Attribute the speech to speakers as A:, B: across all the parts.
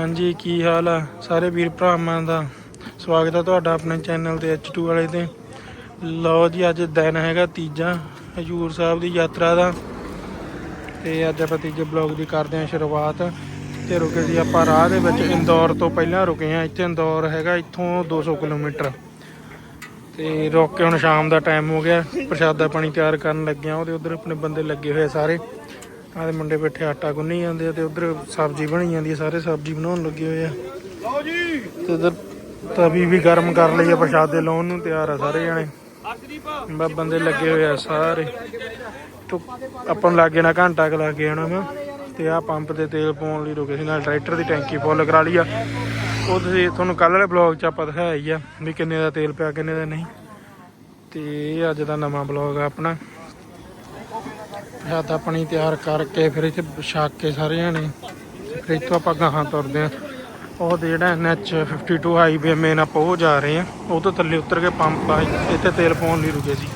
A: ਹਾਂਜੀ, ਕੀ ਹਾਲ ਆ? ਸਾਰੇ ਵੀਰ ਭਰਾਵਾਂ ਦਾ ਸਵਾਗਤ ਆ ਤੁਹਾਡਾ ਆਪਣੇ ਚੈਨਲ ਤੇ H2 ਵਾਲੇ ਤੇ। ਲਓ ਜੀ, ਅੱਜ ਦਿਨ ਹੈਗਾ ਤੀਜਾ, ਹਜੂਰ ਸਾਹਿਬ ਦੀ ਯਾਤਰਾ ਦਾ। ਤੇ ਅੱਜ ਆਪਾਂ ਤੀਜੇ ਬਲੌਗ ਦੀ ਕਰਦੇ ਹਾਂ ਸ਼ੁਰੂਆਤ। ਤੇ ਰੁਕੇ ਸੀ ਆਪਾਂ ਰਾਹ ਦੇ ਵਿੱਚ, ਇੰਦੌਰ ਤੋਂ ਪਹਿਲਾਂ ਰੁਕੇ ਹਾਂ। ਇੱਥੇ ਇੰਦੌਰ ਹੈਗਾ, ਇੱਥੋਂ 200 ਕਿਲੋਮੀਟਰ। ਤੇ ਰੁਕ ਕੇ ਹੁਣ ਸ਼ਾਮ ਦਾ ਟਾਈਮ ਹੋ ਗਿਆ। ਪ੍ਰਸ਼ਾਦਾ ਪਾਣੀ ਤਿਆਰ ਕਰਨ ਲੱਗਿਆ ਉਹਦੇ ਉਧਰ ਆਪਣੇ ਬੰਦੇ ਲੱਗੇ ਹੋਏ ਸਾਰੇ। ਆਹ ਮੁੰਡੇ ਬੈਠੇ ਆਟਾ ਗੁੰਨੀ ਜਾਂਦੇ ਆ ਤੇ ਉਧਰ ਸਬਜ਼ੀ ਬਣੀ ਜਾਂਦੀ ਆ ਸਾਰੇ ਸਬਜ਼ੀ ਬਣਾਉਣ ਲੱਗੇ ਹੋਏ ਆ।
B: ਲਓ ਜੀ।
A: ਤੇ ਉਧਰ ਤਵੀ ਵੀ ਗਰਮ ਕਰ ਲਈ ਆ ਪ੍ਰਸ਼ਾਦੇ ਲਾਉਣ ਨੂੰ ਤਿਆਰ ਆ ਸਾਰੇ ਜਣੇ। ਬਸ ਬੰਦੇ ਲੱਗੇ ਹੋਏ ਆ ਸਾਰੇ। ਤੋ ਆਪਾਂ ਲੱਗੇ ਨਾ ਘੰਟਾ ਕੁ ਲੱਗ ਨਾ ਵਾ। ਤੇ ਆ ਪੰਪ ਤੇ ਤੇਲ ਪਾਉਣ ਲਈ ਰੁਕੇ ਸੀ ਨਾਲ ਟਰੈਕਟਰ ਦੀ ਟੈਂਕੀ ਫੁੱਲ ਕਰਾ ਲਈ ਆ। ਉਹ ਤੁਸੀਂ ਤੁਹਾਨੂੰ ਕੱਲ ਵਾਲੇ ਬਲੌਗ 'ਚ ਆਪਾਂ ਦਿਖਾਇਆ ਹੀ ਆ ਵੀ ਕਿੰਨੇ ਦਾ ਤੇਲ ਪਿਆ ਕਿੰਨੇ ਦਾ ਨਹੀਂ। ਤੇ ਇਹ ਅੱਜ ਦਾ ਨਵਾਂ ਬਲੌਗ ਆ ਆਪਣਾ। ਪ੍ਰਸ਼ਾਦਾ ਪਾਣੀ ਤਿਆਰ ਕਰਕੇ ਫਿਰ ਇੱਥੇ ਛੱਕ ਕੇ ਸਾਰੇ ਜਣੇ ਫਿਰ ਇੱਥੋਂ ਆਪਾਂ ਗਾਹਾਂ ਤੁਰਦੇ ਆ ਉਹ ਤੇ ਜਿਹੜਾ NH 52 ਹਾਈਵੇ ਮੇਨ ਆਪਾਂ ਉਹ ਜਾ ਰਹੇ ਆ ਉਹ ਤੋਂ ਥੱਲੇ ਉਤਰ ਕੇ ਪੰਪ ਆ, ਇੱਥੇ ਤੇਲ ਪਾਉਣ ਲਈ ਰੁਕੇ ਸੀ।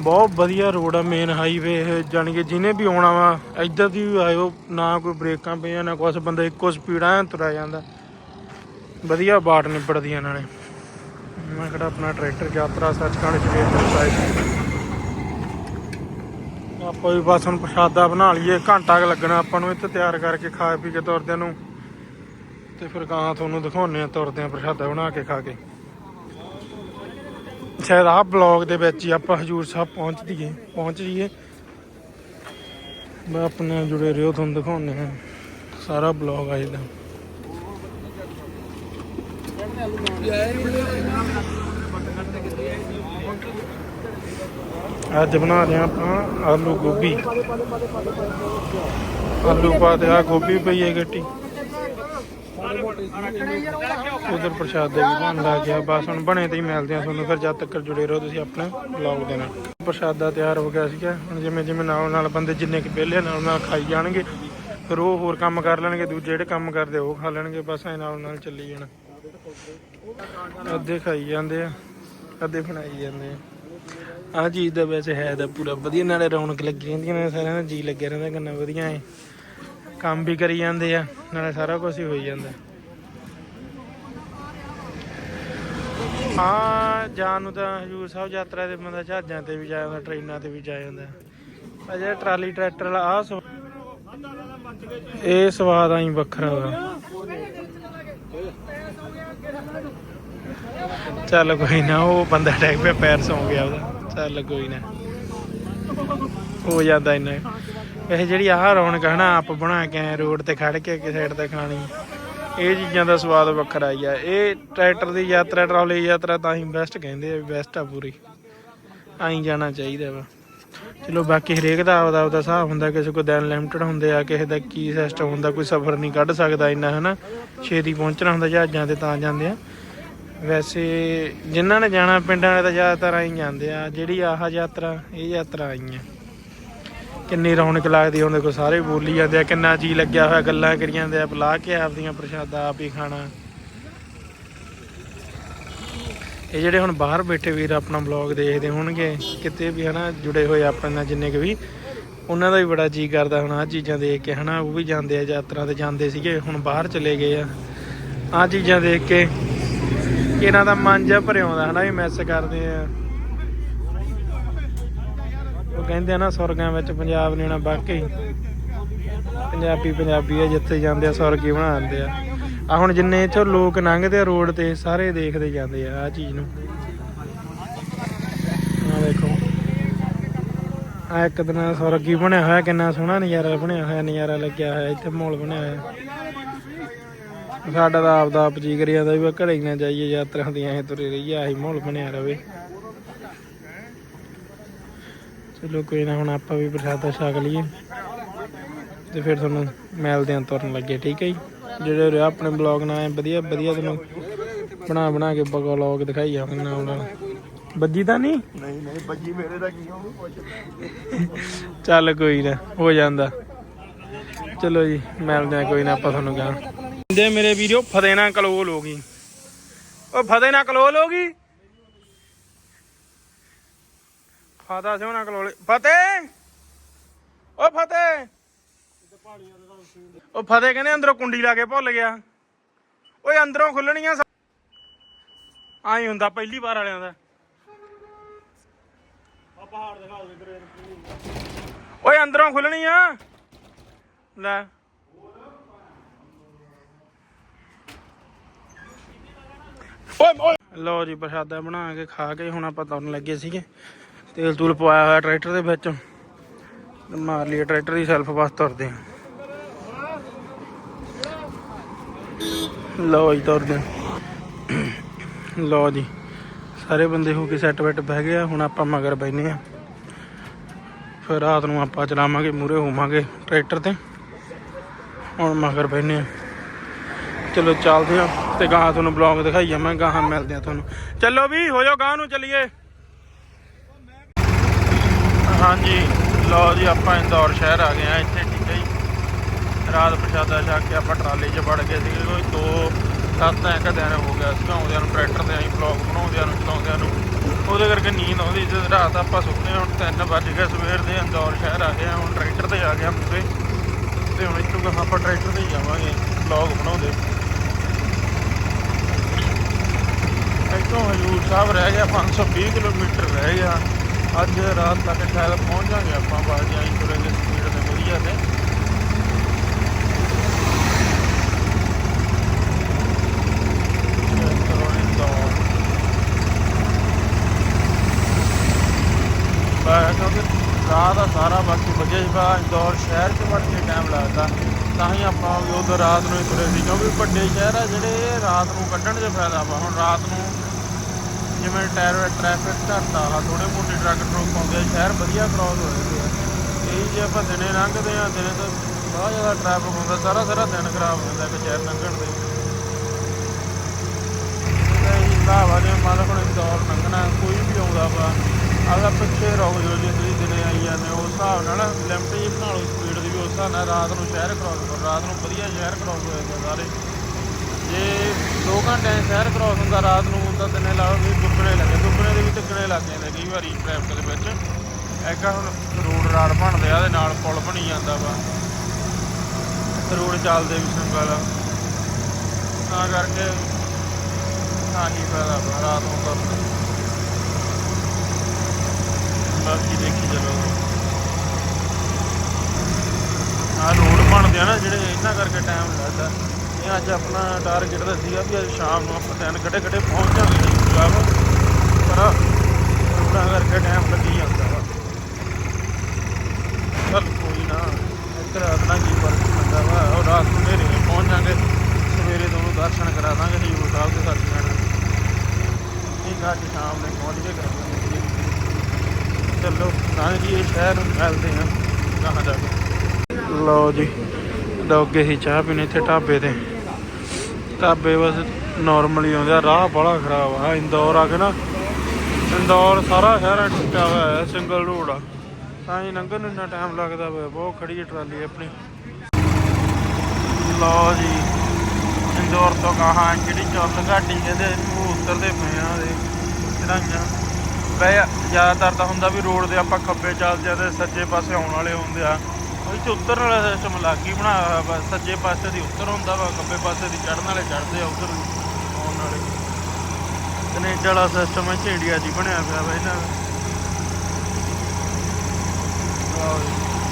A: ਬਹੁਤ ਵਧੀਆ ਰੋਡ ਆ ਮੇਨ ਹਾਈਵੇ ਇਹ, ਜਾਣੀ ਕਿ ਜਿਹਨੇ ਵੀ ਆਉਣਾ ਵਾ, ਇੱਧਰ ਦੀ ਵੀ ਆਇਓ, ਨਾ ਕੋਈ ਬ੍ਰੇਕਾਂ ਪਈਆਂ, ਨਾ ਕੁਛ, ਬੰਦਾ ਇੱਕੋ ਸਪੀਡ ਐ ਤੁਰਿਆ ਜਾਂਦਾ। ਵਧੀਆ ਬਾਟ ਨਿਬੜਦੀਆਂ ਨਾਲੇ ਮੈਂ ਕਿਹੜਾ ਆਪਣਾ ਟਰੈਕਟਰ, ਯਾਤਰਾ ਸੱਚਖੰਡ ਸ਼੍ਰੀ ਹਰਿਮੰਦਰ ਸਾਹਿਬ ਆਪਾਂ ਵੀ ਬਸ ਹੁਣ ਪ੍ਰਸ਼ਾਦਾ ਬਣਾ ਲਈਏ, ਘੰਟਾ ਕੁ ਲੱਗਣਾ ਆਪਾਂ ਨੂੰ ਇੱਥੇ ਤਿਆਰ ਕਰਕੇ ਖਾ ਪੀ ਕੇ ਤੁਰਦਿਆਂ ਨੂੰ। ਤੇ ਫਿਰ ਗਾਂ ਤੁਹਾਨੂੰ ਦਿਖਾਉਣੇ ਆ ਤੁਰਦੇ ਆ ਪ੍ਰਸ਼ਾਦਾ ਬਣਾ ਕੇ ਖਾ ਕੇ। ਸ਼ਾਇਦ ਆਹ ਬਲੌਗ ਦੇ ਵਿੱਚ ਹੀ ਆਪਾਂ ਹਜੂਰ ਸਾਹਿਬ ਪਹੁੰਚ ਜੀਏ ਪਹੁੰਚ ਜੀਏ ਮੈਂ ਆਪਣੇ ਨਾਲ ਜੁੜੇ ਰਹੋ, ਤੁਹਾਨੂੰ ਦਿਖਾਉਣੇ ਆ ਸਾਰਾ ਬਲੌਗ ਆ ਇਹਦਾ। ਅੱਜ ਬਣਾ ਰਹੇ ਆ ਆਪਾਂ ਆਲੂ ਗੋਭੀ। ਆਲੂ ਪਾ ਤੇ ਆ ਗੋਭੀ ਪਈ ਹੈ ਗੱਟੀ। ਉਧਰ ਪ੍ਰਸ਼ਾਦ ਦੇ ਵੀ ਬਣ ਲੱਗ ਗਿਆ। ਬਸ ਹੁਣ ਬਣੇ ਤੇ ਹੀ ਮਿਲਦੇ ਆ ਤੁਹਾਨੂੰ ਫਿਰ ਜਦ ਤੱਕ ਜੁੜੇ ਰਹੋ ਤੁਸੀਂ ਆਪਣੇ ਬਲੌਗ ਦੇ ਨਾਲ। ਪ੍ਰਸ਼ਾਦਾ ਤਿਆਰ ਹੋ ਗਿਆ ਸੀਗਾ। ਹੁਣ ਜਿਵੇਂ ਜਿਵੇਂ ਨਾਲ ਨਾਲ ਬੰਦੇ ਜਿੰਨੇ ਕਿ ਵਿਹਲੇ ਆ, ਨਾਲ ਨਾਲ ਖਾਈ ਜਾਣਗੇ। ਫਿਰ ਉਹ ਹੋਰ ਕੰਮ ਕਰ ਲੈਣਗੇ ਦੂਜੇ ਜਿਹੜੇ ਕੰਮ ਕਰਦੇ ਉਹ ਖਾ ਲੈਣਗੇ। ਬਸ ਐ ਨਾਲ ਨਾਲ ਚੱਲੀ ਜਾਣਾ। ਅੱਧੇ ਖਾਈ ਜਾਂਦੇ ਆ ਅੱਧੇ ਬਣਾਈ ਜਾਂਦੇ ਆ। ਆਹ ਚੀਜ਼ ਦਾ ਵੈਸੇ ਹੈ ਤਾਂ ਪੂਰਾ ਵਧੀਆ, ਨਾਲੇ ਰੌਣਕ ਲੱਗੀ ਰਹਿੰਦੀ ਨੇ ਸਾਰਿਆਂ ਦਾ ਜੀ ਲੱਗਿਆ ਰਹਿੰਦਾ, ਕਿੰਨਾ ਵਧੀਆ ਹੈ। ਕੰਮ ਵੀ ਕਰੀ ਜਾਂਦੇ ਆ, ਨਾਲੇ ਸਾਰਾ ਕੁਝ ਹੀ ਹੋਈ ਜਾਂਦਾ। ਹਾਂ, ਜਾਣ ਨੂੰ ਤਾਂ ਹਜੂਰ ਸਾਹਿਬ ਯਾਤਰਾ ਤੇ ਬੰਦਾ ਜਹਾਜ਼ਾਂ ਤੇ ਵੀ ਜਾ ਜਾਂਦਾ ਟ੍ਰੇਨਾਂ ਤੇ ਵੀ ਜਾ ਜਾਂਦਾ। ਆ ਜਿਹੜਾ ਟਰਾਲੀ, ਟਰੈਕਟਰ ਵਾਲਾ ਆ ਸਵਾ- ਇਹ ਸਵਾਦ ਆਈ ਵੱਖਰਾ ਵਾ। ਚੱਲ ਕੋਈ ਨਾ, ਉਹ ਬੰਦਾ ਡੈਗ ਪਿਆ, ਪੈਰ ਸੌਂ ਗਿਆ ਉਹਦਾ। ਚੱਲ ਕੋਈ ਨਾ। ਹੋ ਜਾਂਦਾ ਇੰਨਾ। ਇਹ ਜਿਹੜੀ ਆਹ ਰੌਣਕ ਹੈ ਨਾ, ਆਪ ਬਣਾ ਕੇ ਰੋਡ ਤੇ ਖੜ ਕੇ ਕਿਸੇ ਸਾਈਡ ਤੇ ਖਾਣੀ। ਇਹ ਚੀਜ਼ਾਂ ਦਾ ਸਵਾਦ ਵੱਖਰਾ ਹੀ ਆ। ਇਹ ਟਰੈਕਟਰ ਦੀ ਯਾਤਰਾ, ਟਰਾਲੀ ਯਾਤਰਾ ਤਾਂ ਹੀ ਬੈਸਟ ਕਹਿੰਦੇ ਆ ਬੈਸਟ ਆ ਪੂਰੀ। ਆਈ ਜਾਣਾ ਚਾਹੀਦਾ ਵਾ। ਚਲੋ ਬਾਕੀ ਹਰੇਕ ਦਾ ਆਪਦਾ ਆਪਦਾ ਹਿਸਾਬ ਹੁੰਦਾ, ਕਿਸੇ ਕੋ ਦਿਨ ਲਿਮਟਡ ਹੁੰਦੇ ਆ, ਕਿਸੇ ਦਾ ਕੀ ਸਿਸਟਮ ਹੁੰਦਾ, ਕੋਈ ਸਫ਼ਰ ਨਹੀਂ ਕੱਢ ਸਕਦਾ ਇੰਨਾ, ਹਨਾ। ਛੇਤੀ ਪਹੁੰਚਣਾ ਹੁੰਦਾ ਜਹਾਜ਼ਾਂ ਤੇ ਤਾਂ ਜਾਂਦੇ ਆ। ਵੈਸੇ ਜਿਨ੍ਹਾਂ ਨੇ ਜਾਣਾ ਪਿੰਡਾਂ ਵਾਲੇ ਤਾਂ ਜ਼ਿਆਦਾਤਰ ਆਈ ਜਾਂਦੇ ਆ। ਜਿਹੜੀ ਆਹ ਯਾਤਰਾ ਇਹ ਯਾਤਰਾ ਆਈ ਆ ਕਿੰਨੀ ਰੌਣਕ ਲੱਗਦੀ ਆ, ਉਹਦੇ ਕੋਲ ਸਾਰੇ ਬੋਲੀ ਜਾਂਦੇ ਆ। ਕਿੰਨਾ ਜੀ ਲੱਗਿਆ ਹੋਇਆ ਗੱਲਾਂ ਕਰੀ ਜਾਂਦੇ ਆ। ਬੁਲਾ ਕੇ ਆਪਦੀਆਂ ਪ੍ਰਸ਼ਾਦਾ ਆਪ ਹੀ ਖਾਣਾ। ਇਹ ਜਿਹੜੇ ਹੁਣ ਬਾਹਰ ਬੈਠੇ ਵੀਰ ਆਪਣਾ ਬਲੌਗ ਦੇਖਦੇ ਹੋਣਗੇ ਕਿਤੇ ਵੀ ਹਨਾ ਜੁੜੇ ਹੋਏ ਆਪਣੇ ਨਾਲ ਜਿੰਨੇ ਕੁ ਵੀ ਉਹਨਾਂ ਦਾ ਵੀ ਬੜਾ ਜੀ ਕਰਦਾ ਹੁਣ। ਆਹ ਚੀਜ਼ਾਂ ਦੇਖ ਕੇ ਹਨਾ ਉਹ ਵੀ ਜਾਂਦੇ ਆ ਯਾਤਰਾ ਤੇ ਜਾਂਦੇ ਸੀਗੇ ਹੁਣ ਬਾਹਰ ਚਲੇ ਗਏ ਆ। ਆਹ ਚੀਜ਼ਾਂ ਦੇਖ ਕੇ ਇਹਨਾਂ ਦਾ ਮਨ ਜਿਹਾ ਭਰਿਆ ਆਉਂਦਾ ਹਨਾ, ਵੀ ਮਿਸ ਕਰਦੇ ਆ। ਉਹ ਕਹਿੰਦੇ ਆ ਨਾ ਸੁਰਗਾਂ ਵਿੱਚ ਪੰਜਾਬ ਲੈਣਾ ਵਾਕਈ। ਪੰਜਾਬੀ ਪੰਜਾਬੀ ਆ, ਜਿੱਥੇ ਜਾਂਦੇ ਆ ਸੁਰਗ ਹੀ ਬਣਾ ਦਿੰਦੇ ਆ। ਆ ਹੁਣ ਜਿੰਨੇ ਇੱਥੋਂ ਲੋਕ ਲੰਘਦੇ ਆ ਰੋਡ ਤੇ, ਸਾਰੇ ਦੇਖਦੇ ਜਾਂਦੇ ਆ ਆ ਚੀਜ਼ ਨੂੰ। ਆ ਦੇਖੋ। ਆ ਇੱਕ ਦਿਨ ਸੁਰਗ ਹੀ ਬਣਿਆ ਹੋਇਆ, ਕਿੰਨਾ ਸੋਹਣਾ ਨਜ਼ਾਰਾ ਬਣਿਆ ਹੋਇਆ, ਨਜ਼ਾਰਾ ਲੱਗਿਆ ਹੋਇਆ, ਇੱਥੇ ਮਾਹੌਲ ਬਣਿਆ ਹੋਇਆ। ਸਾਡਾ ਤਾਂ ਆਪ ਦਾ ਆਪ ਜੀ ਕਰੀ ਜਾਂਦਾ ਵੀ ਘਰੇ ਹੀ ਨਾ ਜਾਈਏ ਯਾਤਰਾ ਦੀਆਂ ਇਹ ਤੁਰੇ ਰਹੀਏ ਆਹੀ ਮਾਹੌਲ ਬਣਿਆ ਰਵੇ। ਚਲੋ ਕੋਈ ਨਾ ਹੁਣ ਆਪਾਂ ਵੀ ਪ੍ਰਸ਼ਾਦਾ ਛਕ ਲਈਏ। ਤੇ ਫਿਰ ਤੁਹਾਨੂੰ ਮਿਲਦੇ ਆਂ ਤੁਰਨ ਲੱਗੇ ਠੀਕ ਹੈ ਜੀ? ਜਿਹੜੇ ਰਿਹਾ ਆਪਣੇ ਬਲੌਗ ਨਾਲ ਐਂ ਵਧੀਆ ਵਧੀਆ ਤੁਹਾਨੂੰ ਬਣਾ ਬਣਾ ਕੇ ਬਲੌਗ ਦਿਖਾਈ ਜਾਵਾਂਗੇ ਨਾਲ ਨਾਲ। ਬੱਜੀ ਤਾਂ ਨਹੀਂ?
B: ਨਹੀਂ ਨਹੀਂ ਬੱਜੀ ਮੇਰੇ ਦਾ ਕੀ ਹੋਊ?
A: ਚੱਲ ਕੋਈ ਨਾ ਹੋ ਜਾਂਦਾ। ਚਲੋ ਜੀ ਮਿਲਦੇ ਆ ਕੋਈ ਨਾ ਆਪਾਂ ਤੁਹਾਨੂੰ ਕਹਾਂ ਦੇ ਮੇਰੇ ਵੀਰੋ ਫਤਿਹ ਨਾਲ ਕਲੋਲ ਹੋ ਗਈ। ਉਹ ਫਤਿਹ ਨਾਲ ਕਲੋਲ ਹੋ ਗਈ? ਫਾਦਾ ਸਿਓ ਨਾਲ ਕਲੋਲ। ਫਤਿਹ? ਓ ਫਤਿਹ? ਉਹ ਫਤਿਹ ਕਹਿੰਦੇ ਅੰਦਰੋਂ ਕੁੰਡੀ ਲਾ ਕੇ ਭੁੱਲ ਗਿਆ। ਓਏ ਅੰਦਰੋਂ ਖੁੱਲਣੀਆਂ ਆਈ ਹੁੰਦਾ ਪਹਿਲੀ ਵਾਰ ਵਾਲਿਆਂ ਦਾ।
B: ਆ ਪਹਾੜ ਦਿਖਾ ਦੇ
A: ਓਏ ਅੰਦਰੋਂ ਖੁੱਲਣੀ ਆ ਲੈ। ਓਏ ਓਏ। ਲੋ ਜੀ, ਪ੍ਰਸ਼ਾਦਾ ਬਣਾ ਕੇ ਖਾ ਕੇ ਹੁਣ ਆਪਾਂ ਤੁਰਨ ਲੱਗੇ ਸੀਗੇ। ਤੇਲ ਤੂਲ ਪਵਾਇਆ ਹੋਇਆ ਟਰੈਕਟਰ ਦੇ ਵਿੱਚ। ਮਾਰ ਲਈ ਟਰੈਕਟਰ ਦੀ ਸੈਲਫ ਬਸ ਤੁਰਦੇ ਆ। ਲੋ ਜੀ, ਤੁਰਦੇ ਲਓ ਜੀ, ਸਾਰੇ ਬੰਦੇ ਹੋ ਕੇ ਸੈੱਟ ਵੈਟ ਬਹਿ ਗਏ ਆ, ਹੁਣ ਆਪਾਂ ਮਗਰ ਬੈਨੇ ਆ। ਫਿਰ ਰਾਤ ਨੂੰ ਆਪਾਂ ਚਲਾਵਾਂਗੇ ਮੂਰੇ ਹੋਵਾਂਗੇ ਟਰੈਕਟਰ ਤੇ। ਹੁਣ ਮਗਰ ਬੈਨੇ ਆ। ਚਲੋ, ਚੱਲਦੇ ਆ। ਤੇ ਗਾਂ ਤੁਹਾਨੂੰ ਬਲੌਗ ਦਿਖਾਈ ਜਾਵਾਂ ਗਾਹਾਂ ਮਿਲਦੇ ਆ ਤੁਹਾਨੂੰ। ਚੱਲੋ ਵੀ, ਹੋ ਜਾਓ, ਗਾਹ ਨੂੰ ਚੱਲੀਏ। ਹਾਂਜੀ, ਲਓ ਜੀ, ਆਪਾਂ ਇੰਦੌਰ ਸ਼ਹਿਰ ਆ ਗਏ ਆ, ਇੱਥੇ ਠੀਕ ਹੈ ਜੀ। ਰਾਤ ਪ੍ਰਸ਼ਾਦਾ ਛਕ ਕੇ ਆਪਾਂ ਟਰਾਲੀ 'ਚ ਵੜ ਗਏ ਸੀਗੇ, ਕੋਈ ਦੋ, ਸੱਤ ਐਂ ਦਿਨ ਹੋ ਗਿਆ ਸੀ ਆਉਂਦਿਆਂ ਨੂੰ ਟਰੈਕਟਰ ਤੇ ਆਈ ਬਲੌਗ ਬਣਾਉਂਦਿਆਂ ਨੂੰ, ਚਲਾਉਂਦਿਆਂ ਨੂੰ। ਉਹਦੇ ਕਰਕੇ ਨੀਂਦ ਆਉਂਦੀ ਤੇ ਰਾਤ ਆਪਾਂ ਸੁੱਤੇ ਹੁਣ 3 ਵੱਜ ਗਏ ਸਵੇਰ ਦੇ, ਇੰਦੌਰ ਸ਼ਹਿਰ ਆ ਗਏ ਹੁਣ ਟਰੈਕਟਰ ਤੇ ਆ ਗਿਆ ਪੂਰੇ ਤੇ ਹੁਣ ਇੱਥੋਂ ਗਾਹਾਂ ਆਪਾਂ ਟਰੈਕਟਰ ਤੇ ਹੀ ਜਾਵਾਂਗੇ ਬਲੌਗ ਬਣਾਉਂਦੇ। ਇੱਥੋਂ ਹਜੂਰ ਸਾਹਿਬ ਰਹਿ ਗਿਆ 520 ਕਿਲੋਮੀਟਰ ਰਹਿ ਗਿਆ। ਅੱਜ ਰਾਤ ਤੱਕ ਸ਼ਾਇਦ ਪਹੁੰਚ ਜਾਾਂਗੇ ਆਪਾਂ ਬਾਜੀ ਆਈ ਤੁਰੇ ਦੇ ਸਪੀਡ ਤੇ ਵਧੀਆ ਤੇ। ਚਲੋ ਕਿਉਂਕਿ ਰਾਤ ਦਾ ਸਾਰਾ ਬਾਕੀ ਵਜੇ ਬਾ ਇੰਦੌਰ ਸ਼ਹਿਰ 'ਚ ਵੜ ਕੇ ਟਾਈਮ ਲੱਗਦਾ। ਤਾਂ ਹੀ ਆਪਾਂ ਵੀ ਉਧਰ ਰਾਤ ਨੂੰ ਹੀ ਤੁਰੇ ਸੀ, ਕਿਉਂਕਿ ਵੱਡੇ ਸ਼ਹਿਰ ਆ ਜਿਹੜੇ ਰਾਤ ਨੂੰ ਕੱਢਣ 'ਚ ਫਾਇਦਾ ਵਾ। ਹੁਣ ਰਾਤ ਨੂੰ ਜਿਵੇਂ ਟਾਇਰ ਟ੍ਰੈਫਿਕ ਘੱਟ ਆ ਥੋੜੇ ਮੋਟੇ ਟਰੱਕ ਟਰੁੱਕ ਆਉਂਦੇ ਆ, ਸ਼ਹਿਰ ਵਧੀਆ ਕ੍ਰੋਸ ਹੋ ਜਾਂਦੇ ਆ। ਇਹੀ ਜੇ ਆਪਾਂ ਦਿਨੇ ਲੰਘਦੇ ਆ ਦਿਨੇ ਤਾਂ ਬਹੁਤ ਜ਼ਿਆਦਾ ਟ੍ਰੈਫਿਕ ਹੁੰਦਾ, ਸਾਰਾ ਸਾਰਾ ਦਿਨ ਖਰਾਬ ਹੁੰਦਾ ਜਾਂਦਾ ਇੱਕ ਸ਼ਹਿਰ ਲੰਘਣ ਦੇ। ਲਾਵਾ ਦੇ ਮੰਨ ਲਓ ਦੌਰ ਲੰਘਣਾ, ਕੋਈ ਵੀ ਆਉਂਦਾ ਵਾ ਅਗਰ ਪਿੱਛੇ ਰੁਕ ਜਾਓ ਜੇ ਤੁਸੀਂ ਦਿਨੇ ਆਈ ਜਾਂਦੇ ਉਸ ਹਿਸਾਬ ਨਾਲ ਲਿਮਟ ਜੀ ਬਣਾ ਲਓ ਸਪੀਡ ਦੀ ਉਸ ਹਿਸਾਬ ਨਾਲ ਰਾਤ ਨੂੰ ਸ਼ਹਿਰ ਕ੍ਰੋਸ ਕਰੋ, ਰਾਤ ਨੂੰ ਵਧੀਆ ਸ਼ਹਿਰ ਕ੍ਰੋਸ ਹੋ ਜਾਂਦਾ ਸਾਰੇ। ਜੇ 2 ਘੰਟੇ ਸ਼ਹਿਰ ਕ੍ਰੋਸ ਹੁੰਦਾ, ਰਾਤ ਨੂੰ ਤਾਂ ਦਿਨੇ ਲਾਓ ਵੀ ਦੁੱਗਣੇ ਲੱਗੇ। ਦੁੱਗਣੇ ਦੇ ਵੀ ਤਿੱਗਣੇ ਲੱਗ ਜਾਂਦੇ ਕਈ ਵਾਰੀ ਟ੍ਰੈਫਿਕ ਦੇ ਵਿੱਚ। ਇੱਕ ਹੁਣ ਰੋਡ ਰਾੜ ਬਣਦੇ ਆ ਦੇ ਨਾਲ ਪੁਲ ਬਣੀ ਜਾਂਦਾ ਵਾ। ਰੋਡ ਚੱਲਦੇ ਵੀ ਸੰਗਲ। ਤਾਂ ਕਰਕੇ ਤਾਂ ਹੀ ਫਾਇਦਾ ਵਾ, ਰਾਤ ਨੂੰ ਕਰਨ ਬਾਕੀ ਦੇਖੀ ਚਲੋ। ਆ ਰੋਡ ਬਣਦੇ ਆ ਨਾ, ਜਿਹੜੇ ਇਹਨਾਂ ਕਰਕੇ ਟਾਈਮ ਲੱਗਦਾ। ਇਹ ਅੱਜ ਆਪਣਾ ਟਾਰਗੇਟ ਦਾ ਸੀਗਾ ਵੀ ਅੱਜ ਸ਼ਾਮ ਨੂੰ ਆਪਾਂ ਤਿੰਨ ਘੜੇ ਘੜੇ ਪਹੁੰਚ ਜਾਵਾਂਗੇ ਪੰਜਾਬ ਪਰ ਰੋਡਾਂ ਕਰਕੇ ਟਾਈਮ ਲੱਗੀ ਜਾਂਦਾ ਵਾ। ਚੱਲ ਕੋਈ ਨਾ ਇੱਕ ਰਾਤ ਨਾਲ ਕੀ ਫ਼ਰਕ ਪੈਂਦਾ ਵਾ। ਉਹ ਰਾਤ ਨੂੰ ਨੇਰੇ ਪਹੁੰਚ ਜਾਂਗੇ। ਸਵੇਰੇ ਦੋਨੋਂ ਦਰਸ਼ਨ ਕਰਾ ਦਾਂਗੇ ਹਜੂਰ ਸਾਹਿਬ ਦੇ ਦਰਸ਼ਨ ਠੀਕ ਆ ਅੱਜ ਸ਼ਾਮ ਨੂੰ ਪਹੁੰਚ ਕੇ ਕਰਾਂਗੇ ਚਲੋ, ਤਾਂ ਜੀ ਇਹ ਸ਼ਹਿਰ ਨੂੰ ਮਿਲਦੇ ਹਾਂ। ਕਹਾਂ ਜਾ ਕੇ। ਲਓ ਜੀ ਡੋਗੇ ਸੀ ਚਾਹ ਪੀਣੇ ਇੱਥੇ ਢਾਬੇ ਤੇ। ਢਾਬੇ ਬਸ ਨਾਰਮਲੀ ਆਉਂਦੇ ਆ ਰਾਹ ਬੜਾ ਖਰਾਬ ਆ, ਇੰਦੌਰ ਆ ਕੇ ਨਾ, ਇੰਦੌਰ ਸਾਰਾ ਸ਼ਹਿਰ ਟੁੱਟਿਆ ਹੋਇਆ ਹੈ ਸਿੰਗਲ ਰੋਡ ਆ। ਤਾਂ ਹੀ ਲੰਘਣ ਨੂੰ ਇੰਨਾ ਟਾਈਮ ਲੱਗਦਾ ਵਾ ਬਹੁਤ ਖੜੀ ਜਿਹੀ ਟਰਾਲੀ ਆਪਣੀ। ਲਓ ਜੀ, ਇੰਦੌਰ ਤੋਂ ਕਹਾਂ ਜਿਹੜੀ ਚੁੱਲ ਘਾਟੀ ਕਹਿੰਦੇ ਉਹ ਉਤਰਦੇ ਪਏ ਆ ਦੇ ਚੜਾਈਆਂ। ਵੈ ਜ਼ਿਆਦਾਤਰ ਤਾਂ ਹੁੰਦਾ ਵੀ ਰੋਡ ਦੇ ਆਪਾਂ ਖੱਬੇ ਚੱਲਦੇ ਆ ਤੇ ਸੱਜੇ ਪਾਸੇ ਆਉਣ ਵਾਲੇ ਹੁੰਦੇ ਆ। ਉਹ 'ਚ ਉਤਰਨ ਵਾਲਾ ਸਿਸਟਮ ਲਾਗੀ ਬਣਾਇਆ ਹੋਇਆ ਵਾ, ਸੱਜੇ ਪਾਸੇ ਦੀ ਉੱਤਰ ਹੁੰਦਾ ਵਾ, ਖੱਬੇ ਪਾਸੇ ਦੀ ਚੜਨ ਵਾਲੇ ਚੜਦੇ ਆ ਉਧਰ ਆਉਣ ਕੈਨੇਡਾ ਵਾਲਾ ਸਿਸਟਮ ਹੈ ਇੰਡੀਆ ਜੀ ਬਣਿਆ ਪਿਆ ਵਾ ਇਹਨਾਂ ਦਾ।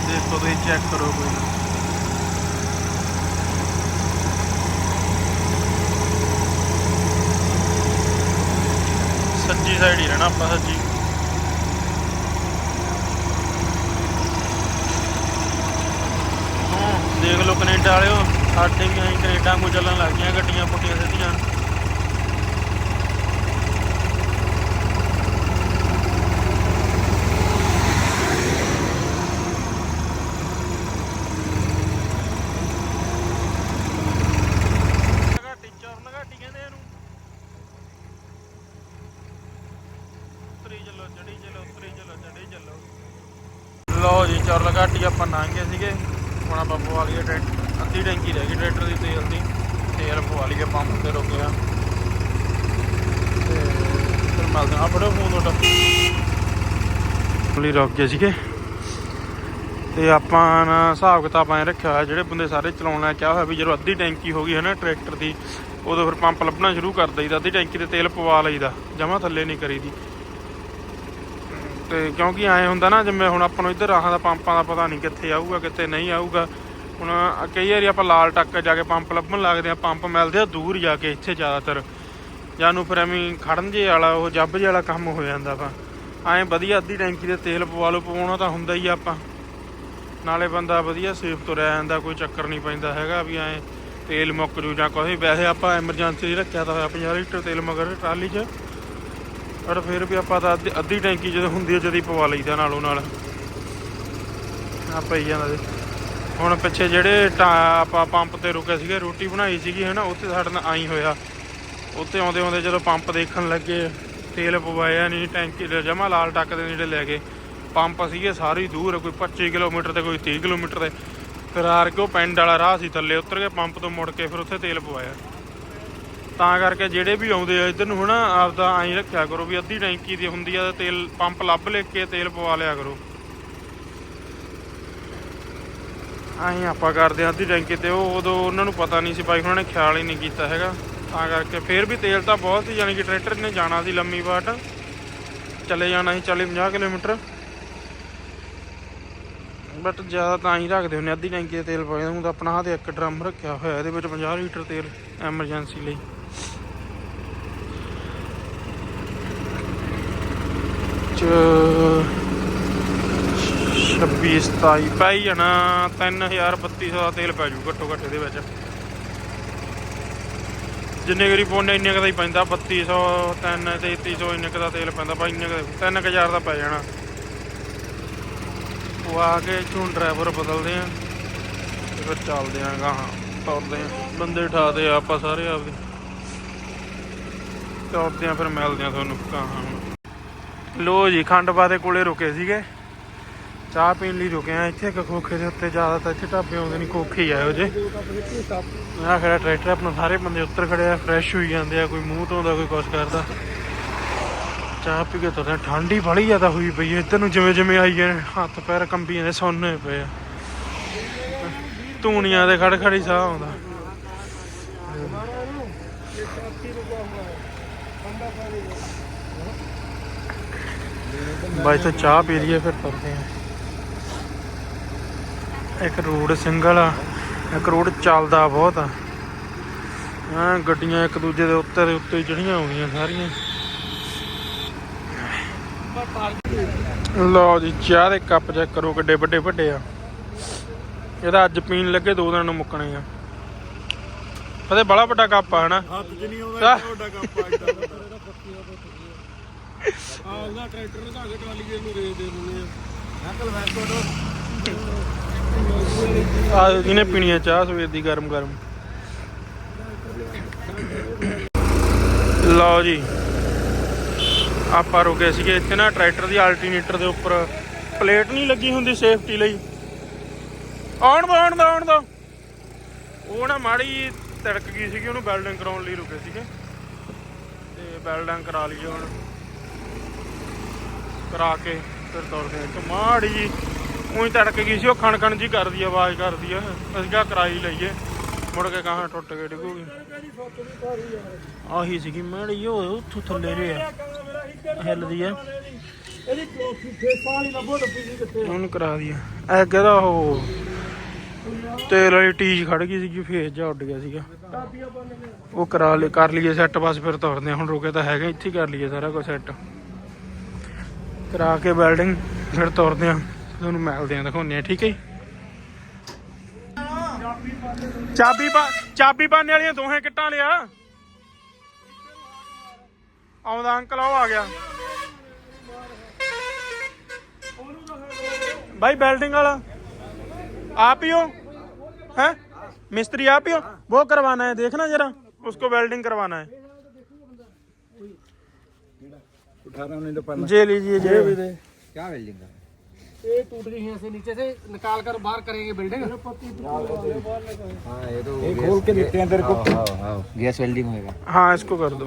A: ਦੇਖੋ ਤੁਸੀਂ ਚੈੱਕ ਕਰੋ ਕੋਈ ਸੱਜੀ ਸਾਈਡ ਹੀ ਰਹਿਣਾ ਆਪਾਂ ਸੱਜੀ। ਹਾਂ, ਦੇਖ ਲਓ ਕੈਨੇਡਾ ਵਾਲਿਓ, ਸਾਡੇ ਵੀ ਐਂ ਕੈਨੇਡਾ ਨੂੰ ਚੱਲਣ ਲੱਗ ਗਈਆਂ, ਗੱਡੀਆਂ ਪੁੱਟੀਆਂ ਸਿੱਧੀਆਂ ਘਾਟੀ ਚਰਨ ਘਾਟੀ ਕਹਿੰਦੇ ਇਹਨੂੰ ਉਤਰੀ ਚੱਲੋ ਚੜੀ ਚੱਲੋ ਉਤਰੀ ਚੱਲੋ ਚੜੀ ਚੱਲੋ ਲਓ ਜੀ ਚਰਨ ਘਾਟੀ ਆਪਾਂ ਲੰਘ ਸੀਗੇ ਹੁਣ ਆਪਾਂ ਪਵਾ ਲਈਏ ਟਰੈਕਟਰ ਅੱਧੀ ਟੈਂਕੀ ਰਹਿ ਗਈ ਟਰੈਕਟਰ ਦੀ ਤੇਲ ਦੀ ਤੇਲ ਪਵਾ ਰੁਕੇ ਆ ਤੇ ਫਿਰ ਮਿਲਦੇ ਆ ਫੜੋ ਫੋਨ ਤੁਹਾਡਾ ਲਈ ਰੁਕ ਗਏ ਸੀਗੇ। ਤੇ ਆਪਾਂ ਨਾ ਹਿਸਾਬ ਕਿਤਾਬ ਐ ਰੱਖਿਆ ਹੋਇਆ, ਜਿਹੜੇ ਬੰਦੇ ਸਾਰੇ ਚਲਾਉਣਾ ਚਾਹ ਹੋਇਆ ਵੀ ਜਦੋਂ ਅੱਧੀ ਟੈਂਕੀ ਹੋ ਗਈ ਹੈ ਨਾ ਟਰੈਕਟਰ ਦੀ, ਉਦੋਂ ਫਿਰ ਪੰਪ ਲੱਭਣਾ ਸ਼ੁਰੂ ਕਰ ਦਈਦਾ, ਅੱਧੀ ਟੈਂਕੀ ਤੇ ਤੇਲ ਪਵਾ ਲਈਦਾ, ਜਮਾ ਥੱਲੇ ਨਹੀਂ ਕਰੀਦੀ। ਤੇ ਕਿਉਂਕਿ ਐ ਹੁੰਦਾ ਨਾ, ਜਿਵੇਂ ਹੁਣ ਆਪਾਂ ਨੂੰ ਇੱਧਰ ਰਾਹਾਂ ਦਾ ਪੰਪਾਂ ਦਾ ਪਤਾ ਨਹੀਂ ਕਿੱਥੇ ਆਊਗਾ, ਕਿੱਥੇ ਨਹੀਂ ਆਊਗਾ ਹੁਣ ਕਈ ਵਾਰੀ ਆਪਾਂ ਲਾਲ ਟੱਕ ਜਾ ਕੇ ਪੰਪ ਲੱਭਣ ਲੱਗਦੇ ਆ ਪੰਪ ਮਿਲਦੇ ਆ ਦੂਰ ਜਾ ਕੇ ਇੱਥੇ ਜ਼ਿਆਦਾਤਰ। ਜਾਂ ਨੂੰ ਫਿਰ ਐਵੇਂ ਖੜਨ ਜੇ ਵਾਲਾ, ਉਹ ਜੱਬ ਜੇ ਵਾਲਾ ਕੰਮ ਹੋ ਜਾਂਦਾ ਵਾ। ਐਂ ਵਧੀਆ ਅੱਧੀ ਟੈਂਕੀ ਦੇ ਤੇਲ ਪਵਾ ਲਓ, ਪਵਾਉਣਾ ਤਾਂ ਹੁੰਦਾ ਹੀ ਆ ਆਪਾਂ। ਨਾਲੇ ਬੰਦਾ ਵਧੀਆ ਸੇਫ ਤੁਰਿਆ ਜਾਂਦਾ, ਕੋਈ ਚੱਕਰ ਨਹੀਂ ਪੈਂਦਾ ਹੈਗਾ ਵੀ ਐਂ ਤੇਲ ਮੁੱਕ ਜੂ ਜਾਂ ਕੋਈ ਵੈਸੇ ਆਪਾਂ ਐਮਰਜੈਂਸੀ ਰੱਖਿਆ ਤਾਂ ਹੋਇਆ 50 ਲੀਟਰ ਤੇਲ ਮਗਰ ਟਰਾਲੀ 'ਚ। ਪਰ ਫਿਰ ਵੀ ਆਪਾਂ ਤਾਂ ਅੱਧੀ- ਅੱਧੀ ਟੈਂਕੀ ਜਦੋਂ ਹੁੰਦੀ ਹੈ ਜਦ ਪਵਾ ਲਈਦਾ ਨਾਲੋਂ ਨਾਲ। ਆ ਪਈ ਜਾਂਦਾ ਜੀ। ਹੁਣ ਪਿੱਛੇ ਜਿਹੜੇ ਟਾ- ਆਪਾਂ ਪੰਪ ਤੇ ਰੁਕੇ ਸੀਗੇ, ਰੋਟੀ ਬਣਾਈ ਸੀਗੀ ਹੈ ਨਾ ਉੱਥੇ ਸਾਡੇ ਨਾਲ ਆਈ ਹੋਇਆ। ਉੱਥੇ ਆਉਂਦੇ ਆਉਂਦੇ ਜਦੋਂ ਪੰਪ ਦੇਖਣ ਲੱਗੇ, ਤੇਲ ਪਵਾਇਆ ਨਹੀਂ ਟੈਂਕੀ ਦੇ ਜਮਾ ਲਾਲ ਟੱਕ ਦੇ ਨੇੜੇ ਲੈ ਗਏ। ਪੰਪ ਸੀਗੇ ਸਾਰੀ ਦੂਰ, ਕੋਈ 25 ਕਿਲੋਮੀਟਰ ਤੇ, ਕੋਈ 30 ਕਿਲੋਮੀਟਰ ਤੇ। ਫਿਰ ਆਰ ਕੇ ਉਹ ਪਿੰਡ ਵਾਲਾ ਰਾਹ ਸੀ ਥੱਲੇ, ਉਤਰ ਕੇ ਪੰਪ ਤੋਂ ਮੁੜ ਕੇ ਫਿਰ ਉੱਥੇ ਤੇਲ ਪਵਾਇਆ। ਤਾਂ ਕਰਕੇ ਜਿਹੜੇ ਵੀ ਆਉਂਦੇ ਆ, ਇੱਧਰ ਨੂੰ ਹਨਾ, ਆਪਦਾ ਐਂ ਰੱਖਿਆ ਕਰੋ ਵੀ ਅੱਧੀ ਟੈਂਕੀ ਦੀ ਹੁੰਦੀ ਆ ਤੇ ਤੇਲ, ਪੰਪ ਲੱਭ ਲੈ ਕੇ ਤੇਲ ਪਵਾ ਲਿਆ ਕਰੋ। ਐਂ ਆਪਾਂ ਕਰਦੇ ਹਾਂ ਅੱਧੀ ਟੈਂਕੀ ਤੇ, ਉਹ ਉਦੋਂ ਉਹਨਾਂ ਨੂੰ ਪਤਾ ਨਹੀਂ ਸੀ ਬਾਈ ਉਹਨਾਂ ਨੇ ਖਿਆਲ ਹੀ ਨਹੀਂ ਕੀਤਾ ਹੈਗਾ। ਤਾਂ ਕਰਕੇ ਫਿਰ ਵੀ ਤੇਲ ਤਾਂ ਬਹੁਤ ਸੀ, ਯਾਨੀ ਕਿ ਟਰੈਕਟਰ ਨੇ ਜਾਣਾ ਸੀ ਲੰਮੀ ਬਾਟ ਚਲੇ ਜਾਣਾ ਸੀ 40 50 ਕਿਲੋਮੀਟਰ। ਬਟ ਜ਼ਿਆਦਾ ਤਾਂ ਹੀ ਰੱਖਦੇ ਹੁੰਦੇ ਅੱਧੀ ਟੈਂਕੀ ਦੇ ਤੇਲ ਪਾਉਂਦੇ ਹੁਣ ਤਾਂ ਆਪਣਾ ਹੱਥ ਇੱਕ ਡਰਮ ਰੱਖਿਆ ਹੋਇਆ, ਇਹਦੇ ਵਿੱਚ 50 ਲੀਟਰ ਤੇਲ ਐਮਰਜੈਂਸੀ ਲਈ। ਚ 26 27 ਪੈ ਜਾਣਾ 3200 ਦਾ ਤੇਲ ਪੈ ਜੂ ਘੱਟੋ ਘੱਟ ਇਹਦੇ ਵਿੱਚ। ਜਿੰਨੇ ਗਰੀ ਪੌਂਡੇ ਇੰਨੇ ਕੁ ਦਾ ਹੀ ਪੈਂਦਾ 3200 3 3300 ਇੰਨੇ ਕੁ ਦਾ ਤੇਲ ਪੈਂਦਾ, ਬਾਈ ਇੰਨੇ ਕੁ ਦਾ 3000 ਦਾ ਪੈ ਜਾਣਾ। ਉਹ ਆ ਕੇ ਝੂੰ ਡਰਾਈਵਰ ਬਦਲਦੇ ਆ, ਤੇ ਫਿਰ ਚੱਲਦੇ ਆ ਗਾਹਾਂ, ਤੁਰਦੇ ਆ, ਬੰਦੇ ਉਠਾਦੇ ਆਪਾਂ ਸਾਰੇ ਆਪਦੇ। ਤੁਰਦੇ ਆ, ਫਿਰ ਮਿਲਦੇ ਆ ਤੁਹਾਨੂੰ ਗਾਹਾਂ ਹੁਣ। ਲੋ ਜੀ ਖੰਡਪਾ ਦੇ ਕੋਲੇ ਰੁਕੇ ਸੀਗੇ। ਚਾਹ ਪੀਣ ਲਈ ਰੁਕੇ ਆ। ਇੱਥੇ ਇੱਕ ਦੇ ਉੱਤੇ ਜ਼ਿਆਦਾ ਤਾਂ ਇੱਥੇ ਢਾਬੇ ਆਉਂਦੇ ਨਹੀਂ ਖੋਖੇ ਹੀ ਆਇਓ ਜੇ ਆ ਖੜਾ ਟਰੈਕਟਰ, ਆਪਣਾ ਸਾਰੇ ਬੰਦੇ ਉੱਤਰ ਖੜੇ ਆ ਫਰੈਸ਼ ਹੋਈ ਜਾਂਦੇ ਆ, ਕੋਈ ਮੂੰਹ ਧੋਂਦਾ, ਕੋਈ ਕੁਛ ਕਰਦਾ। ਚਾਹ ਪੀ ਕੇ ਤੁਰਦੇ ਆ। ਠੰਡ ਹੀ ਬੜੀ ਜ਼ਿਆਦਾ ਹੋਈ ਪਈ ਹੈ ਇੱਧਰ ਨੂੰ ਜਿਵੇਂ ਜਿਵੇਂ ਆਈ ਗਏ ਹੱਥ ਪੈਰ ਕੰਬੀ ਜਾਂਦੇ ਸੁੰਨ ਪਏ ਆ। ਧੂਣੀਆਂ ਦੇ ਖੜ ਖੜੀ ਸਾਹ ਆਉਂਦਾ। ਬਾਈ ਤੋਂ ਚਾਹ ਪੀ ਲਈਏ, ਫਿਰ ਤੁਰਦੇ ਆ। ਇੱਕ ਰੋਡ ਸਿੰਗਲ ਆ ਇੱਕ ਰੋਡ ਚੱਲਦਾ ਬਹੁਤ ਆ। ਹਾਂ ਗੱਡੀਆਂ ਇੱਕ ਦੂਜੇ ਦੇ ਉੱਤੇ ਦੇ ਉੱਤੇ ਚੜੀਆਂ ਆਉਂਦੀਆਂ ਸਾਰੀਆਂ। ਲਓ ਜੀ ਚਾਹ ਦੇ ਕੱਪ ਚੈੱਕ ਕਰੋ ਕਿੱਡੇ ਵੱਡੇ ਵੱਡੇ ਆ। ਇਹਦਾ ਅੱਜ ਪੀਣ ਲੱਗੇ ਦੋ ਦਿਨ ਨੂੰ ਮੁੱਕਣੇ ਆ। ਪਤਾ ਬੜਾ ਵੱਡਾ ਕੱਪ ਆ ਹਨਾ?
B: ਹੱਥ 'ਚ ਨਹੀਂ
A: ਆਹ।
B: ਆਉਂਦਾ ਤੁਹਾਡਾ ਕੱਪ ਆ ਇੱਡਾ ਆ ਉਹਦਾ ਟਰੈਕਟਰ ਨੂੰ ਧਾਗੇ ਟਰਾਲੀ ਦੇ ਨੂੰ ਰੇਸ ਦੇ ਦਿੰਦੇ ਆ। ਅੰਕਲ ਵੈਸਕੋਟ
A: ਆ ਇਹਨੇ ਪੀਣੀ ਆ ਚਾਹ ਸਵੇਰ ਦੀ ਗਰਮ ਗਰਮ। ਲਓ ਜੀ। ਆਪਾਂ ਰੁਕੇ ਸੀਗੇ ਇੱਥੇ ਨਾ ਟਰੈਕਟਰ ਦੀ ਅਲਟਰਨੇਟਰ ਦੇ ਉੱਪਰ। ਪਲੇਟ ਨਹੀਂ ਲੱਗੀ ਹੁੰਦੀ ਸੇਫਟੀ ਲਈ। ਆਉਣ ਦੋ ਆਉਣ ਦੋ ਆਉਣ ਦੋ। ਉਹ ਨਾ ਮਾੜੀ ਜਿਹੀ ਤਿੜਕ ਗਈ ਸੀਗੀ, ਉਹਨੂੰ ਵੈਲਡਿੰਗ ਕਰਾਉਣ ਲਈ ਰੁਕੇ ਸੀਗੇ। ਤੇ ਵੈਲਡਿੰਗ ਕਰਾ ਲਈ ਹੁਣ। ਕਰਾ ਕੇ ਫਿਰ ਤੁਰਦੇ ਆ ਇੱਕ ਮਾੜੀ ਉਹੀ ਤੜਕ ਗਈ ਸੀ, ਉਹ ਖਣ ਖਣ ਜੀ ਕਰਦੀ ਆ, ਆਵਾਜ਼ ਕਰਦੀ ਆ। ਅਸੀਂ ਕਿਹਾ ਕਰਾਈ ਲਈਏ। ਮੁੜ ਕੇ ਕਹਾਂ ਟੁੱਟ ਕੇ ਡਿੱਗੂਗੀ। ਆਹੀ ਸੀਗੀ ਮਾੜੀ ਉਹ ਉੱਥੋਂ ਥੱਲੇ ਰਿਹਾ ਹਿੱਲਦੀ ਆ।
B: ਇਹਦੀ ਫੇਸਾਂ ਵਾਲੀ ਲੱਭੋ ਲੱਭੀ ਕਿੱਥੇ
A: ਉਹਨੂੰ ਕਰਾ ਦਿਆ ਐ ਕਹਿੰਦਾ ਉਹ? ਤੇਲ ਵਾਲੀ ਟੀਜ ਖੜ ਗਈ ਸੀਗੀ ਫੇਸ ਜਾ ਉੱਡ ਗਿਆ ਸੀਗਾ। ਉਹ ਕਰਾ ਲਈ ਕਰ ਲਈਏ ਸੈੱਟ ਬਸ ਫਿਰ ਤੁਰਦੇ ਆ। ਹੁਣ ਰੁਕੇ ਤਾਂ ਹੈਗਾ, ਇੱਥੇ ਕਰ ਲਈਏ ਸਾਰਾ ਕੁਝ ਸੈੱਟ ਕਰਾ ਕੇ ਵੈਲਡਿੰਗ ਫਿਰ ਤੁਰਦੇ ਆ। ਤੁਹਾਨੂੰ ਮਿਲਦੇ ਆ ਦਿਖਾਉਂਦੇ ਆ ਠੀਕ ਹੈ ਜੀ? ਚਾਬੀ ਪਾ ਚਾਬੀ ਪਾਣੇ ਵਾਲੀਆਂ ਦੋਹੇ ਕਿੱਟਾਂ ਲਿਆ ਆਉਂਦਾ ਅੰਕਲ ਉਹ ਆ ਗਿਆ भाई वेल्डिंग वाला आप ही हो हैं मिस्त्री आप ही हो वो करवाना है देखना जरा उसको वेल्डिंग करवाना है
B: उठाना नहीं तो पन्ना
A: ये लीजिए ये
C: क्या वेल्डिंग का
D: ये टूट रही है ऐसे नीचे से निकाल कर बाहर करेंगे बिल्डिंग
C: ये तो
B: खोल के हैं तेरे को।
C: गैस वेल्डिंग होएगा।
A: हाँ इसको कर दो।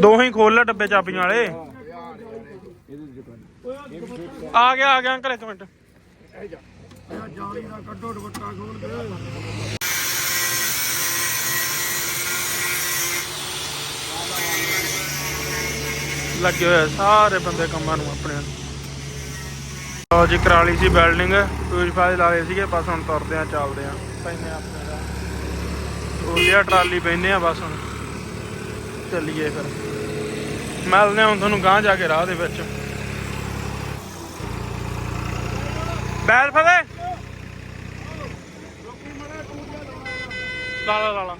B: दो। ही खोल ला डब्बे
A: चाबियाँ आ गया आ गया अंकल एक मिनट। ਗਿਆ ਅੰਕਲ ਇੱਕ ਮਿੰਟ
B: ਜਾਲੀ ਦਾ ਕੱਢੋ ਦੁਪੱਟਾ ਖੋਲ ਕੇ।
A: ਲੱਗੇ ਹੋਏ ਸਾਰੇ ਬੰਦੇ ਕੰਮਾਂ ਨੂੰ ਆਪਣੇ। ਲਓ ਜੀ ਕਰਾ ਲਈ ਸੀ ਬਿਲਡਿੰਗ ਪਿਊਰੀਫਾਈ ਲਾ ਲਏ ਸੀਗੇ ਬਸ ਹੁਣ ਤੁਰਦੇ ਆ ਚੱਲਦੇ ਆ। ਪੈਨੇ ਆਪਣੇ ਦਾ ਉਹਲੀਆ ਟਰਾਲੀ ਪੈਨੇ ਆ ਬਸ ਹੁਣ। ਚੱਲੀਏ ਫਿਰ। ਮਿਲਦੇ ਹੁਣ ਤੁਹਾਨੂੰ ਗਾਂ ਜਾ ਕੇ ਰਾਹ ਦੇ ਵਿੱਚ। ਬੈਲ ਫਦੇ ਲਾ ਲਾ ਲਾ ਲਾ।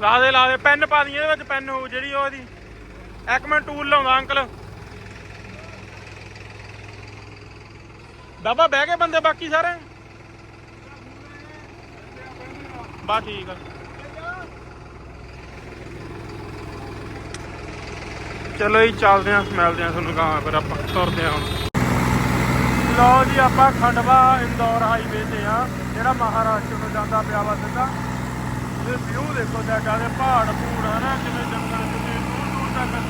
A: ਲਾ ਦੇ ਲਾ ਦੇ। ਪੈਨ ਪਾ ਦੀ, ਇਹਦੇ ਵਿੱਚ ਪੈਨ ਹੋਊ, ਜਿਹੜੀ ਉਹ ਇਹਦੀ। ਇੱਕ ਮਿੰਟ ਟੂਲ ਲਾਉਂਦਾ, ਅੰਕਲ। ਬਾਬਾ, ਬਹਿ ਗਏ ਬੰਦੇ ਬਾਕੀ ਸਾਰੇ? ਬਾ, ਠੀਕ ਆ। ਚਲੋ ਜੀ, ਚੱਲਦੇ ਆਂ ਮਿਲਦੇ ਆਂ ਤੁਹਾਨੂੰ ਕਹਾਂ ਫਿਰ ਆਪਾਂ ਤੁਰਦੇ ਆਂ ਲਓ ਜੀ, ਆਪਾਂ ਖੰਡਵਾ ਇੰਦੌਰ ਹਾਈਵੇ ਤੇ ਆ ਜਿਹੜਾ ਮਹਾਰਾਸ਼ਟਰ ਨੂੰ ਜਾਂਦਾ ਪਿਆ ਵਾ ਸਿੱਧਾ। ਇਹ ਵਿਊ ਦੇਖੋ ਜਗ੍ਹਾ ਦੇ ਪਹਾੜ, ਪੂੜ, ਹਨਾ, ਕਿਵੇਂ ਜੰਗਲ ਕਿੰਨੇ ਦੂਰ ਦੂਰ ਤੱਕ।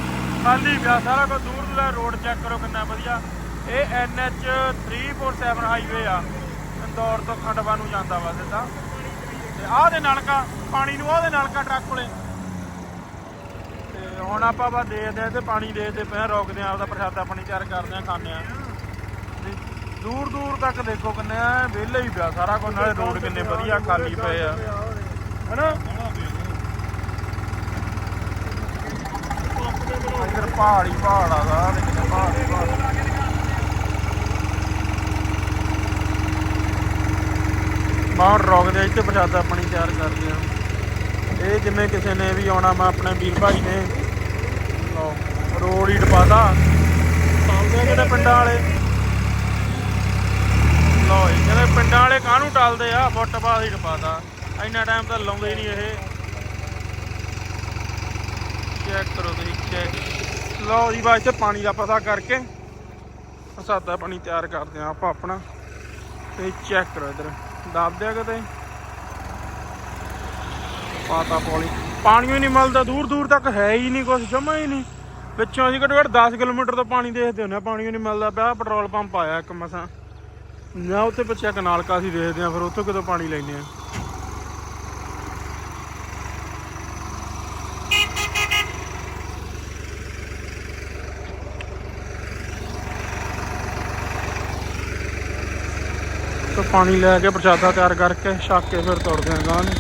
A: ਖਾਲੀ ਪਿਆ, ਸਾਰਾ ਕੁਝ ਦੂਰ ਦੂਰ ਦਾ ਰੋਡ ਚੈੱਕ ਕਰੋ ਕਿੰਨਾ ਵਧੀਆ। ਇਹ NH 347 ਹਾਈਵੇ ਆ। ਇੰਦੌਰ ਤੋਂ ਖੰਡਵਾ ਨੂੰ ਜਾਂਦਾ ਵਾ ਸਿੱਧਾ। ਤੇ ਆਹ ਦੇ ਨਲਕਾ, ਪਾਣੀ ਨੂੰ ਉਹਦੇ ਨਲਕਾ ਟਰੱਕ ਕੋਲੇ। ਤੇ ਹੁਣ ਆਪਾਂ ਬਾ ਦੇਖਦੇ ਆ ਤੇ ਪਾਣੀ ਦੇਖਦੇ ਪਏ ਰੋਕਦੇ ਆ, ਆਪਦਾ ਪ੍ਰਸ਼ਾਦਾ ਪਾਣੀ ਤਿਆਰ ਕਰਦੇ ਆ, ਖਾਂਦੇ ਆ। ਦੂਰ ਦੂਰ ਤੱਕ ਦੇਖੋ ਕਿੰਨੇ ਆ, ਵਿਹਲੇ ਹੀ ਪਿਆ ਸਾਰਾ ਕੁਝ ਨਾਲੇ ਰੋਡ ਕਿੰਨੇ ਵਧੀਆ ਖਾਲੀ ਪਏ ਆ। ਹਨਾ? ਇੱਧਰ ਪਹਾੜੀ ਪਹਾੜ ਆ ਦਾ ਤੇ ਪਹਾੜੀ ਪਹਾੜ। ਬਾਹਰ ਰੋਕਦੇ ਆ ਇੱਥੇ ਪ੍ਰਸ਼ਾਦਾ ਪਾਣੀ ਤਿਆਰ ਕਰਦੇ ਆ। ਇਹ ਜਿਵੇਂ ਕਿਸੇ ਨੇ ਵੀ ਆਉਣਾ ਮੈਂ ਆਪਣੇ ਵੀਰ ਭਾਈ ਨੇ। ਲਓ, ਰੋਡ ਹੀ ਡਪਾਦਾ। ਟਾਲਦੇ ਕਿਤੇ ਪਿੰਡਾਂ ਵਾਲੇ? ਲਓ ਜੀ ਕਹਿੰਦੇ ਪਿੰਡਾਂ ਵਾਲੇ ਕਾਹਨੂੰ ਟਾਲਦੇ ਆ? ਫੁੱਟਪਾਥ ਹੀ ਡਪਾਦਾ। ਇੰਨਾ ਟਾਈਮ ਤਾਂ ਲਾਉਂਦੇ ਹੀ ਨਹੀਂ ਇਹ। ਚੈੱਕ ਕਰੋ ਤੁਸੀਂ ਚੈੱਕ ਲਓ ਜੀ, ਬਾਅਦ ਚ ਪਾਣੀ ਦਾ ਪਤਾ ਕਰਕੇ ਸਾਦਾ ਪਾਣੀ ਤਿਆਰ ਕਰਦੇ ਆ ਆਪਾਂ ਆਪਣਾ। ਤੇ ਚੈੱਕ ਕਰੋ ਇਧਰ। ਦੱਬ ਦਿਆ ਕਿਤੇ? ਪਾਤਾ ਪੌਲੀ। ਪਾਣੀ ਵੀ ਨਹੀਂ ਮਿਲਦਾ, ਦੂਰ ਦੂਰ ਤੱਕ ਹੈ ਹੀ ਨਹੀਂ ਕੁਝ ਜਮਾ ਹੀ ਨਹੀਂ। ਵਿੱਚੋਂ ਅਸੀਂ ਘੱਟੋ ਘੱਟ 10 ਕਿਲੋਮੀਟਰ ਤੋਂ ਪਾਣੀ ਦੇਖਦੇ ਹੁੰਦੇ ਆ ਪਾਣੀ ਹੀ ਨਹੀਂ ਮਿਲਦਾ। ਪਿਆ ਪੈਟਰੋਲ ਪੰਪ ਆਇਆ ਇੱਕ ਮਸਾਂ। ਨਾ ਉੱਥੇ ਪਿੱਛੇ ਇੱਕ ਨਾਲਕਾ ਅਸੀਂ ਦੇਖਦੇ ਆ ਫਿਰ ਉੱਥੋਂ ਕਿਦੋਂ ਪਾਣੀ ਲੈਂਦੇ ਆ ਪਾਣੀ ਲੈ ਕੇ ਪ੍ਰਸ਼ਾਦਾ ਤਿਆਰ ਕਰਕੇ ਛੱਕ ਕੇ ਫਿਰ ਤੁਰਦੇ ਆਂ ਗਾਂ ਨੂੰ।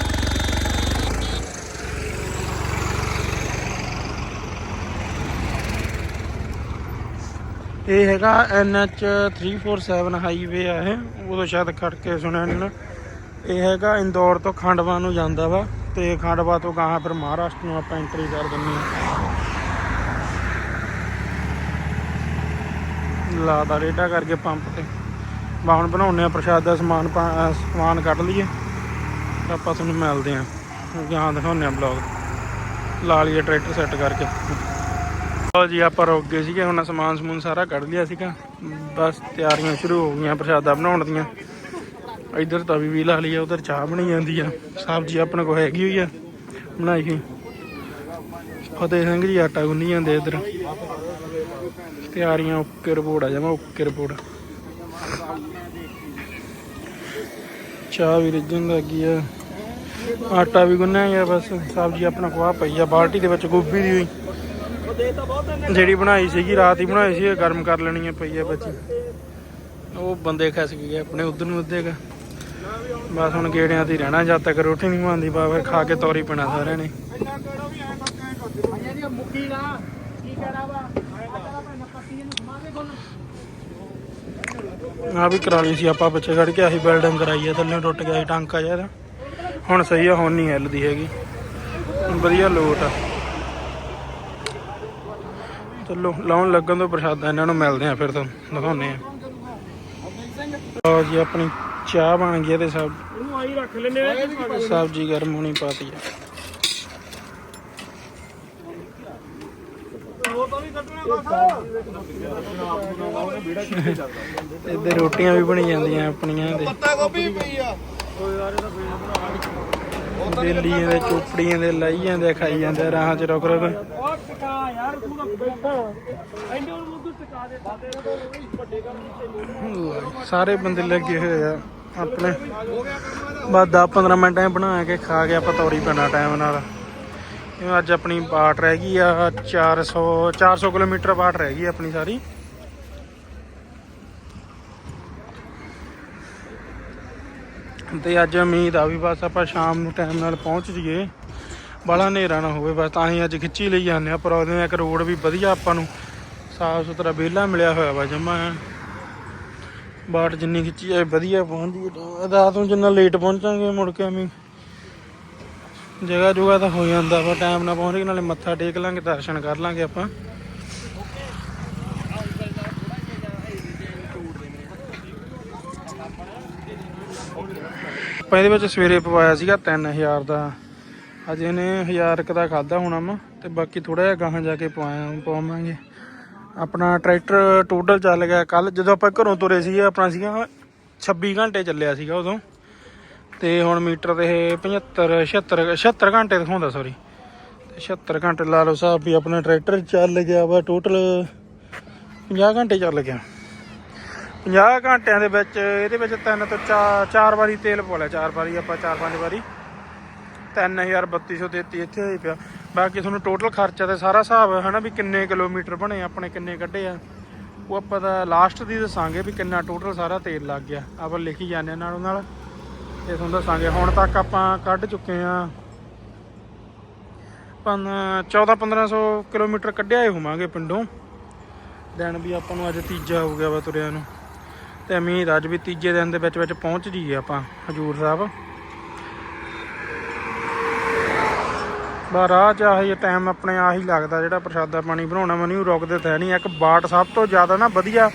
A: ਇਹ ਹੈਗਾ NH 347 ਹਾਈਵੇ ਆ ਇਹ, ਉਦੋਂ ਸ਼ਾਇਦ ਖੜ ਕੇ ਸੁਣਿਆ ਨਹੀਂ ਨਾ। ਇਹ ਹੈਗਾ ਇੰਦੌਰ ਤੋਂ ਖੰਡਵਾ ਨੂੰ ਜਾਂਦਾ ਵਾ, ਤੇ ਖੰਡਵਾ ਤੋਂ ਗਾਹਾਂ ਫਿਰ ਮਹਾਰਾਸ਼ਟਰ ਨੂੰ ਆਪਾਂ ਐਂਟਰੀ ਕਰ ਦਿੰਦੇ ਹਾਂ। ਲਾਦਾ ਰੇਟਾ ਕਰਕੇ ਪੰਪ ਤੇ। ਬਾ ਹੁਣ ਬਣਾਉਣੇ ਆ ਪ੍ਰਸ਼ਾਦ ਦਾ ਸਮਾਨ ਪਾ- ਸਮਾਨ ਕੱਢ ਲਈਏ। ਆਪਾਂ ਤੁਹਾਨੂੰ ਮਿਲਦੇ ਆ ਜਾਂ ਦਿਖਾਉਣੇ ਆ ਬਲੌਗ ਲਾ ਲਈਏ ਟਰੈਕਟਰ ਸੈੱਟ ਕਰਕੇ। ਲਓ ਜੀ, ਆਪਾਂ ਰੁਕ ਗਏ ਸੀਗੇ। ਹੁਣ ਸਮਾਨ ਸਮੂਨ ਸਾਰਾ ਕੱਢ ਲਿਆ ਸੀਗਾ। ਬਸ ਤਿਆਰੀਆਂ ਸ਼ੁਰੂ ਹੋ ਗਈਆਂ, ਪ੍ਰਸ਼ਾਦਾ ਬਣਾਉਣ ਦੀਆਂ। ਇੱਧਰ ਤਵੀ ਵੀ ਲਾ ਲਈ ਆ ਉਧਰ ਚਾਹ ਬਣੀ ਜਾਂਦੀ ਆ। ਸਬਜ਼ੀ ਆਪਣੇ ਕੋਲ ਹੈਗੀ ਹੋਈ ਆ। ਬਣਾਈ ਹੋਈ। ਫਤਿਹ ਸਿੰਘ ਜੀ ਆਟਾ ਗੁੰਨੀ ਜਾਂਦੇ ਇੱਧਰ। ਤਿਆਰੀਆਂ ਓਕੇ ਰਿਪੋਰਟ ਆ ਜਾਵਾਂ ਓਕੇ ਰਿਪੋਰਟ। ਚਾਹ ਵੀ ਰਿੱਝਣ ਲੱਗੀ ਆ। ਆਟਾ ਵੀ ਗੁੰਨਿਆ ਗਿਆ ਬਸ ਸਬਜ਼ੀ ਆਪਣਾ ਕੋਆ ਪਈ ਆ ਬਾਲਟੀ ਦੇ ਵਿੱਚ ਗੋਭੀ ਦੀ ਹੋਈ। ਜਿਹੜੀ ਬਣਾਈ ਸੀਗੀ ਰਾਤ ਹੀ ਬਣਾਈ ਸੀ ਇਹ ਗਰਮ ਕਰ ਲੈਣੀ ਆ ਪਈ ਆ ਬੱਚੀ ਉਹ ਬੰਦੇ ਖਸ ਗਏ ਆਪਣੇ ਉਧਰ ਨੂੰ ਉੱਧੇਗਾ ਬਸ ਹੁਣ ਗੇੜਿਆਂ ਤੇ ਹੀ ਰਹਿਣਾ ਜਦ ਤੱਕ ਰੋਟੀ ਨਹੀਂ ਬਣਦੀ ਬਾ ਫਿਰ ਖਾ ਕੇ ਤੋਰੀ ਪੈਣਾ ਸਾਰਿਆਂ ਨੇ।
D: ਮੁੱਕੀ ਨਾ ਕੀ ਕਹਿਣਾ ਵਾ ਆਹ ਭਾਈ ਪੱਤੀ ਨੂੰ ਘੁਮਾ ਦੇ ਕੋਲ
A: ਆ ਵੀ ਕਰਾ ਲਈ ਸੀ ਆਪਾਂ ਪਿੱਛੇ ਖੜ ਕੇ ਆਹੀ ਬਿਲਡਿੰਗ ਕਰਾਈ ਆ ਥੱਲੇ ਟੁੱਟ ਗਿਆ ਸੀ ਟਾਂਕਾ ਜਿਹਾ। ਹੁਣ ਸਹੀ ਆ ਹੁਣ ਨਹੀਂ ਹਿੱਲਦੀ ਹੈਗੀ। ਵਧੀਆ ਲੋਟ ਆ। ਚਲੋ ਲਾਉਣ ਲੱਗਣ ਤੋਂ ਪ੍ਰਸ਼ਾਦਾ ਇਹਨਾਂ ਨੂੰ ਮਿਲਦੇ ਆ ਫਿਰ ਤੁਹਾਨੂੰ ਦਿਖਾਉਨੇ ਆ। ਲਓ ਜੀ ਆਪਣੀ ਚਾਹ ਬਣ ਗਈ ਤੇ ਸਬ
D: ਇਹਨੂੰ ਆਈ ਰੱਖ ਲੈਨੇ
A: ਸਬਜ਼ੀ ਗਰਮ ਹੋਣੀ ਪਾਤੀ ਆ। ਇੱਧਰ ਰੋਟੀਆਂ ਵੀ ਬਣੀ ਜਾਂਦੀਆਂ ਆਪਣੀਆਂ ਤੇ
B: ਪੱਤਾ ਗੋਭੀ ਪਈ ਆ।
A: ਬੇਲੀਆਂ ਦੇ ਚੋਪੜੀਆਂ ਦੇ ਲਾਈ ਜਾਂਦੇ ਖਾਈ ਜਾਂਦੇ ਰਾਹਾਂ ਚ ਰੁਕ ਰੁਕ।
D: ਉਹ ਟਿਕਾ ਯਾਰ ਤੂੰ ਤਾਂ ਬੈਠਾ। ਐਂਡੇ ਨੂੰ ਮੁੱਦੂ ਟਿਕਾ ਦੇ ਸਾਡੇ ਨਾਲ ਵੱਡੇ ਕੰਮ
A: ਸਾਰੇ ਬੰਦੇ ਲੱਗੇ ਹੋਏ ਆ ਆਪਣੇ। ਬਸ 10 15 ਮਿੰਟਾਂ ਬਣਾ ਕੇ ਖਾ ਕੇ ਆਪਾਂ ਤੌਰੀ ਪੈਣਾ ਟਾਈਮ ਨਾਲ। ਅੱਜ ਆਪਣੀ ਬਾਟ ਰਹਿ ਗਈ ਆ 400 400 ਕਿਲੋਮੀਟਰ ਬਾਟ ਰਹਿ ਗਈ ਆਪਣੀ ਸਾਰੀ। ਤੇ ਅੱਜ ਉਮੀਦ ਆ ਵੀ ਬਸ ਆਪਾਂ ਸ਼ਾਮ ਨੂੰ ਟਾਈਮ ਨਾਲ ਪਹੁੰਚ ਜਾਈਏ। ਬਾਲਾ ਹਨੇਰਾ ਨਾ ਹੋਵੇ, ਬਸ ਤਾਂ ਹੀ ਅੱਜ ਖਿੱਚੀ ਲਈ ਜਾਂਦੇ ਆ, ਪਰ ਉਹਦੇ ਇੱਕ ਰੋਡ ਵੀ ਵਧੀਆ ਆਪਾਂ ਨੂੰ ਸਾਫ਼ ਸੁਥਰਾ ਵਿਹਲਾ ਮਿਲਿਆ ਹੋਇਆ ਵਾ ਜਮਾ। ਬਾਟ ਜਿੰਨੀ ਖਿੱਚੀ ਜਾਏ ਵਧੀਆ ਪਹੁੰਚਦੀ ਜੀਏ ਰਾਤ ਨੂੰ ਜਿੰਨਾ ਲੇਟ ਪਹੁੰਚਾਂਗੇ ਮੁੜ ਕੇ ਐਵੇਂ। ਜਗ੍ਹਾ ਜੁਗਾ ਤਾਂ ਹੋ ਜਾਂਦਾ ਪਰ ਟਾਈਮ ਨਾਲ ਪਹੁੰਚ ਕੇ ਨਾਲੇ ਮੱਥਾ ਟੇਕ ਲਾਂਗੇ, ਦਰਸ਼ਨ ਕਰ ਲਾਂਗੇ ਆਪਾਂ। ਆਪਾਂ ਇਹਦੇ ਵਿੱਚ ਸਵੇਰੇ ਪਵਾਇਆ ਸੀਗਾ 3000 ਦਾ। ਅੱਜ ਇਹਨੇ 1000 ਕ ਦਾ ਖਾਦਾ ਹੋਣਾ ਵਾ, ਤੇ ਬਾਕੀ ਥੋੜਾ ਜਿਹਾ ਗਾਹਾਂ ਜਾ ਕੇ ਪਵਾਇਆ, ਪਵਾਵਾਂਗੇ। ਆਪਣਾ ਟਰੈਕਟਰ ਟੋਟਲ ਚੱਲ ਗਿਆ ਕੱਲ ਜਦੋਂ ਆਪਾਂ ਘਰੋਂ ਤੁਰੇ ਸੀਗੇ, ਆਪਣਾ ਸੀਗਾ 26 ਘੰਟੇ ਚੱਲਿਆ ਸੀਗਾ ਉਦੋਂ। ਤੇ ਹੁਣ ਮੀਟਰ ਤੇ ਇਹ 75 76 76 ਘੰਟੇ ਦਿਖਾਉਂਦਾ ਸੌਰੀ 76 ਘੰਟੇ ਲਾ ਲਓ ਸਾਹਿਬ ਵੀ ਆਪਣਾ ਟਰੈਕਟਰ ਚੱਲ ਗਿਆ ਵਾ ਟੋਟਲ 50 ਘੰਟੇ ਚੱਲ ਗਿਆ। 50 ਘੰਟਿਆਂ ਦੇ ਵਿੱਚ, ਇਹਦੇ ਵਿੱਚ ਤਿੰਨ ਤੋਂ ਚਾਰ ਚਾਰ ਵਾਰੀ ਤੇਲ ਪਵਾ ਲਿਆ, ਚਾਰ ਵਾਰੀ ਆਪਾਂ ਚਾਰ ਪੰਜ ਵਾਰੀ। 3233 ਇੱਥੇ ਹੀ ਪਿਆ। ਬਾਕੀ ਤੁਹਾਨੂੰ ਟੋਟਲ ਖਰਚਾ ਤੇ ਸਾਰਾ ਹਿਸਾਬ ਹੈ ਨਾ ਵੀ ਕਿੰਨੇ ਕਿਲੋਮੀਟਰ ਬਣੇ, ਆਪਣੇ ਕਿੰਨੇ ਕੱਢੇ ਆ। ਉਹ ਆਪਾਂ ਦਾ ਲਾਸਟ ਦੀ ਦੱਸਾਂਗੇ ਵੀ ਕਿੰਨਾ ਟੋਟਲ ਸਾਰਾ ਤੇਲ ਲੱਗ ਗਿਆ। ਆਪਾਂ ਲਿਖੀ ਜਾਂਦੇ ਆ ਨਾਲੋਂ ਨਾਲ। ਤੇ ਤੁਹਾਨੂੰ ਦੱਸਾਂਗੇ। ਹੁਣ ਤੱਕ ਆਪਾਂ ਕੱਢ ਚੁੱਕੇ ਆ 14 1500 ਕਿਲੋਮੀਟਰ ਕੱਢਿਆ ਹੀ ਹੋਵਾਂਗੇ ਪਿੰਡੋਂ। ਦਿਨ ਵੀ ਆਪਾਂ ਨੂੰ ਅੱਜ ਤੀਜਾ ਹੋ ਗਿਆ ਵਾ ਤੁਰਿਆਂ ਨੂੰ। ਤੇ ਉਮੀਦ ਅੱਜ ਵੀ ਤੀਜੇ ਦਿਨ ਦੇ ਵਿੱਚ ਵਿੱਚ ਪਹੁੰਚ ਜੀਏ ਆਪਾਂ, ਹਜੂਰ ਸਾਹਿਬ। ਬਾ ਰਾਹ ਚ ਆਹੀ ਟਾਈਮ ਆਪਣੇ ਆਹੀ ਲੱਗਦਾ, ਜਿਹੜਾ ਪ੍ਰਸ਼ਾਦਾ ਪਾਣੀ ਬਣਾਉਣਾ ਮੈਨੂੰ ਰੁਕਦੇ ਤਾਂ ਹੈ ਨਹੀਂ। ਇੱਕ ਬਾਟ ਸਭ ਤੋਂ ਜ਼ਿਆਦਾ ਨਾ ਵਧੀਆ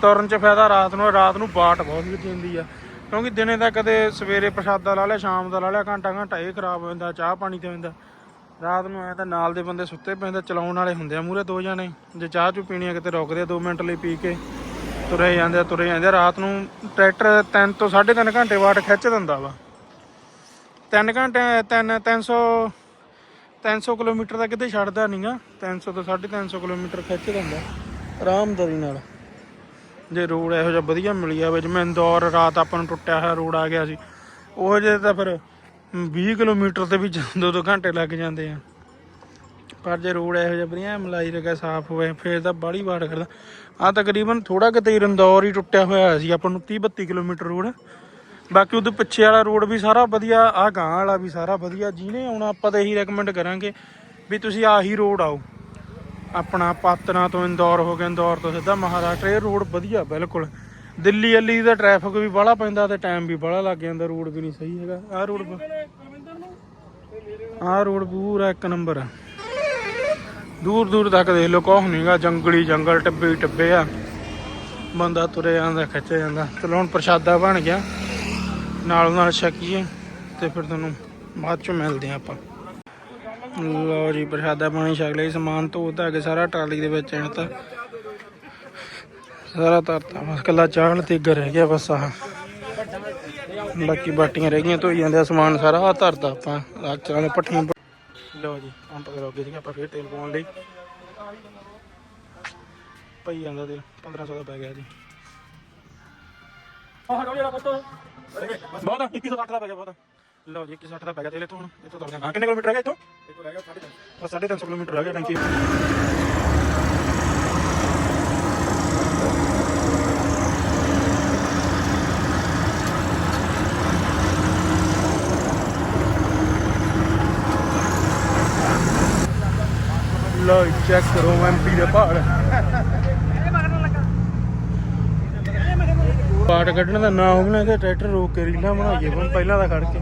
A: ਤੁਰਨ ਚ ਫਾਇਦਾ ਰਾਤ ਨੂੰ ਰਾਤ ਨੂੰ ਬਾਟ ਬਹੁਤ ਵਧੀਆ ਹੁੰਦੀ ਆ। ਕਿਉਂਕਿ ਦਿਨੇ ਤਾਂ ਕਦੇ ਸਵੇਰੇ ਪ੍ਰਸ਼ਾਦਾ ਲਾ ਲਿਆ, ਸ਼ਾਮ ਦਾ ਲਾ ਲਿਆ, ਘੰਟਾ ਘੰਟਾ ਇਹ ਖਰਾਬ ਹੋ ਜਾਂਦਾ, ਚਾਹ ਪਾਣੀ ਤੇ ਹੋ ਜਾਂਦਾ ਰਾਤ ਨੂੰ ਐ ਤਾਂ ਨਾਲ ਦੇ ਬੰਦੇ ਸੁੱਤੇ ਪੈਂਦੇ ਚਲਾਉਣ ਵਾਲੇ ਹੁੰਦੇ ਆ ਮੂਰੇ ਦੋ ਜਾਣੇ। ਜੇ ਚਾਹ ਚੂ ਪੀਣੀ ਆ, ਕਿਤੇ ਰੁਕਦੇ ਆ 2 ਮਿੰਟ ਲਈ ਪੀ ਕੇ, ਤੁਰੇ ਜਾਂਦੇ ਆ, ਤੁਰੇ ਜਾਂਦੇ ਆ। ਰਾਤ ਨੂੰ ਟਰੈਕਟਰ 3 ਤੋਂ 3.5 ਘੰਟੇ ਵਾਟ ਖਿੱਚ ਦਿੰਦਾ ਵਾ। 3 ਘੰਟੇ 3 300 300 ਕਿਲੋਮੀਟਰ ਦਾ ਕਿਤੇ ਛੱਡਦਾ ਨਹੀਂਗਾ 300 ਤੋਂ 350 ਕਿਲੋਮੀਟਰ ਖਿੱਚ ਦਿੰਦਾ, ਆਰਾਮਦਾਰੀ ਨਾਲ। ਜੇ ਰੋਡ ਇਹੋ ਜਿਹਾ ਵਧੀਆ ਮਿਲ ਜਾਵੇ, ਜਿਵੇਂ ਇੰਦੌਰ ਰਾਤ ਆਪਾਂ ਨੂੰ ਟੁੱਟਿਆ ਹੋਇਆ ਰੋਡ ਆ ਗਿਆ ਸੀ, ਉਹ ਜੇ ਤਾਂ ਫਿਰ 20 ਕਿਲੋਮੀਟਰ ਤੇ ਵੀ ਦੋ ਦੋ ਘੰਟੇ ਲੱਗ ਜਾਂਦੇ ਆ। ਪਰ ਜੇ ਰੋਡ ਇਹੋ ਜਿਹਾ ਵਧੀਆ ਮਲਾਈ ਰਗਾ ਸਾਫ਼ ਹੋਵੇ, ਫੇਰ ਤਾਂ ਬਾਹਲੀ ਵਾਟ ਕਰਦਾ। ਆ ਤਕਰੀਬਨ ਥੋੜਾ ਕਿਤੇ ਰੰਦੌਰ ਹੀ ਟੁੱਟਿਆ ਹੋਇਆ ਸੀ, ਆਪਾਂ ਨੂੰ 30 32 ਕਿਲੋਮੀਟਰ ਰੋਡ। ਬਾਕੀ ਉਹਦੇ ਪਿੱਛੇ ਵਾਲਾ ਰੋਡ ਵੀ ਸਾਰਾ ਵਧੀਆ ਆ ਗਾਂ ਵਾਲਾ ਵੀ ਸਾਰਾ ਵਧੀਆ, ਜਿਹਨੇ ਆਉਣਾ ਆਪਾਂ ਤਾਂ ਇਹੀ ਰეკਮੈਂਡ ਕਰਾਂਗੇ ਵੀ ਤੁਸੀਂ ਆਹੀ ਰੋਡ ਆਓ। ਆਪਣਾ ਪਾਤਨਾ ਤੋਂ ਇੰਦੌਰ ਹੋ ਗਿਆ, ਇੰਦੌਰ ਤੋਂ ਸਿੱਧਾ ਮਹਾਰਾਸ਼ਟਰ, ਇਹ ਰੋਡ ਵਧੀਆ ਬਿਲਕੁਲ। ਦਿੱਲੀ ਅੱਲੀ ਦਾ ਟ੍ਰੈਫਿਕ ਵੀ ਬਾਹਲਾ ਪੈਂਦਾ ਤੇ ਟਾਈਮ ਵੀ ਬਾਹਲਾ ਲੱਗ ਜਾਂਦਾ ਰੋਡ ਵੀ ਨਹੀਂ ਸਹੀ ਹੈਗਾ। ਆਹ ਰੋਡ ਆਹ ਰੋਡ ਪੂਰਾ ਇੱਕ ਨੰਬਰ ਆ। ਦੂਰ ਦੂਰ ਤੱਕ ਦੇਖ ਲਓ ਕੋਹ ਨਹੀਂਗਾ ਜੰਗਲੀ ਜੰਗਲ, ਟੱਬੇ ਟੱਬੇ ਆ। ਬੰਦਾ ਤੁਰੇ ਜਾਂਦਾ, ਖਿੱਚਿਆ ਜਾਂਦਾ। ਚਲੋ ਹੁਣ ਪ੍ਰਸ਼ਾਦਾ ਬਣ ਗਿਆ। ਨਾਲ ਨਾਲ ਛਕੀਏ ਤੇ ਫਿਰ ਤੁਹਾਨੂੰ ਬਾਅਦ ਚ ਮਿਲਦੇ ਆ ਆਪਾਂ। ਲਓ ਜੀ ਪ੍ਰਸ਼ਾਦਾ ਪਾਣੀ ਛਕ ਸਮਾਨ ਧੋ ਧਾ ਕੇ ਸਾਰਾ ਟਰਾਲੀ ਦੇ ਵਿੱਚ ਐਣ ਤਾਂ ਸਾਰਾ ਤਰਤਾ ਬਸ ਕੱਲਾ ਚਾਹਲ ਤੇ ਇੱਗਰ ਰਹਿ ਗਿਆ ਬਸ ਆਹ। ਬਾਕੀ ਬਾਟੀਆਂ ਰਹਿ ਗਈਆਂ ਧੋਈ ਜਾਂਦੇ ਆ ਸਮਾਨ ਸਾਰਾ ਆ ਧਰਦਾ ਆਪਾਂ। ਰਾਚਾਂ ਦੇ ਪੱਠੀਆਂ ਲਓ ਜੀ ਕਰੋ ਅੱਗੇ ਜੀ ਆਪਾਂ ਫੇਰ ਤੇਲ ਪਾਉਣ ਲਈ। ਪਈ ਜਾਂਦਾ ਤੇਲ 1500 ਦਾ ਪੈ ਗਿਆ ਜੀ।
D: ਆਹ
A: ਬਹੁਤ ਆ 2160 ਦਾ ਪੈ ਗਿਆ ਬਹੁਤ ਆ। ਲਓ ਜੀ 2160 ਦਾ ਪੈ ਗਿਆ ਤੇਲ ਇੱਥੋਂ ਹੁਣ, ਇੱਥੋਂ ਤੁਰਦੇ ਕਿੰਨੇ ਕਿਲੋਮੀਟਰ ਰਹਿ ਗਿਆ ਇੱਥੋਂ? ਇੱਥੋਂ ਰਹਿ ਗਿਆ 350 ਕਿਲੋਮੀਟਰ ਰਹਿ ਗਿਆ, ਟੈਂਕੀ। ਲਓ ਚੈੱਕ ਕਰੋ ਐਮਪੀ ਦੇ ਪਹਾੜ ਪਾਟ ਕੱਢਣ ਦਾ ਨਾ ਹੋਣਾ ਤੇ ਟਰੈਕਟਰ ਰੋਕ ਕੇ ਰੀਲਾਂ ਬਣਾਈਏ ਪਹਿਲਾਂ ਦਾ ਖੜ ਕੇ।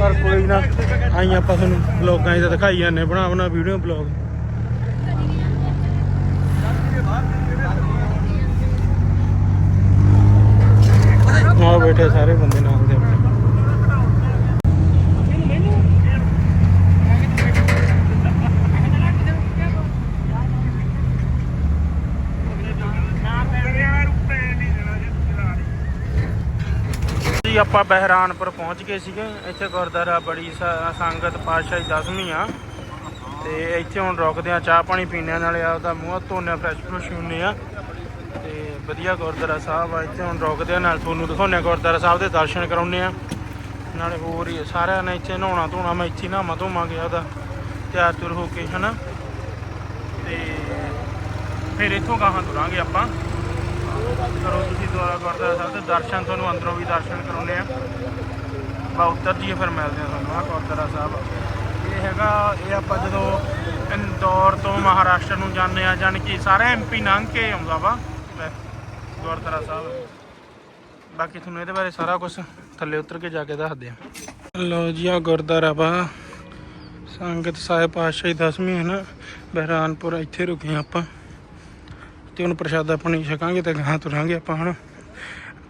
A: ਪਰ ਕੋਈ ਨਾ, ਆਈ ਆਪਾਂ ਤੁਹਾਨੂੰ ਬਲੌਗਾਂ 'ਚ ਦਿਖਾਈ ਜਾਂਦੇ ਬਣਾ ਬਣਾ ਵੀਡੀਓ ਬਲੌਗ ਆ ਬੈਠੇ ਸਾਰੇ ਬੰਦੇ ਨਾਲ ਦੇ ਆਪਣੇ ਆਪਾਂ ਬਹਿਰਾਨਪੁਰ ਪਹੁੰਚ ਗਏ ਸੀਗੇ। ਇੱਥੇ ਗੁਰਦੁਆਰਾ ਬੜੀ ਸ- ਸੰਗਤ ਪਾਤਸ਼ਾਹੀ ਦਸਵੀਂ ਆ। ਤੇ ਇੱਥੇ ਹੁਣ ਰੁਕਦੇ ਆ, ਚਾਹ ਪਾਣੀ ਪੀਣੇ ਨਾਲੇ ਆਪਦਾ ਮੂੰਹ ਧੋਨੇ ਫਰੈਸ਼ ਫਰੈਸ਼ ਹੁੰਨੇ ਆ। ਤੇ ਵਧੀਆ ਗੁਰਦੁਆਰਾ ਸਾਹਿਬ ਆ, ਇੱਥੇ ਹੁਣ ਰੁਕਦੇ ਆ, ਨਾਲ ਤੁਹਾਨੂੰ ਦਿਖਾਉਂਦੇ ਆ, ਗੁਰਦੁਆਰਾ ਸਾਹਿਬ ਦੇ ਦਰਸ਼ਨ ਕਰਾਉਂਦੇ ਆ। ਨਾਲੇ ਹੋਰ ਹੀ ਸਾਰਿਆਂ ਨੇ ਇੱਥੇ ਨਹਾਉਣਾ ਧੋਣਾ, ਮੈਂ ਇੱਥੇ ਨਹਾਵਾਂ, ਧੋਵਾਂਗੇ ਆਪਦਾ, ਤਿਆਰ ਤੁਰ ਹੋ ਕੇ, ਹਨਾ? ਤੇ ਫਿਰ ਇੱਥੋਂ ਗਾਹਾਂ ਤੁਰਾਂਗੇ ਆਪਾਂ। ਕਰੋ ਤੁਸੀਂ ਦੁਆਰਾ ਗੁਰਦੁਆਰਾ ਸਾਹਿਬ ਦੇ। ਦਰਸ਼ਨ ਤੁਹਾਨੂੰ ਅੰਦਰੋਂ ਵੀ ਦਰਸ਼ਨ ਕਰਾਉਂਦੇ ਆ। ਬਾ ਉੱਤਰ ਜੀਏ, ਫਿਰ ਮਿਲਦੇ ਆ ਤੁਹਾਨੂੰ। ਆ ਗੁਰਦੁਆਰਾ ਸਾਹਿਬ ਇਹ ਹੈਗਾ, ਇਹ ਆਪਾਂ ਜਦੋਂ ਇੰਦੌਰ ਤੋਂ ਮਹਾਰਾਸ਼ਟਰ ਨੂੰ ਜਾਂਦੇ ਆ, ਜਾਣੀ ਕਿ ਸਾਰਾ ਐਮਪੀ ਲੰਘ ਕੇ ਆਉਂਦਾ ਵਾ ਗੁਰਦੁਆਰਾ ਸਾਹਿਬ। ਬਾਕੀ ਤੁਹਾਨੂੰ ਇਹਦੇ ਬਾਰੇ ਸਾਰਾ ਕੁਝ ਥੱਲੇ ਉਤਰ ਕੇ ਜਾ ਕੇ ਦੱਸਦੇ ਆ। ਲਓ ਜੀ ਆ ਗੁਰਦੁਆਰਾ ਵਾ। ਸੰਗਤ ਸਾਹਿਬ ਪਾਤਸ਼ਾਹੀ ਦਸਵੀਂ ਹੈ ਨਾ। ਬਹਿਰਾਨਪੁਰ ਇੱਥੇ ਰੁਕੇ ਆਪਾਂ। ਤੇ ਉਹਨੂੰ ਪ੍ਰਸ਼ਾਦਾ ਪਾਣੀ ਛਕਾਂਗੇ ਤੇ ਗਾਂ ਤੁਰਾਂਗੇ ਆਪਾਂ ਹੁਣ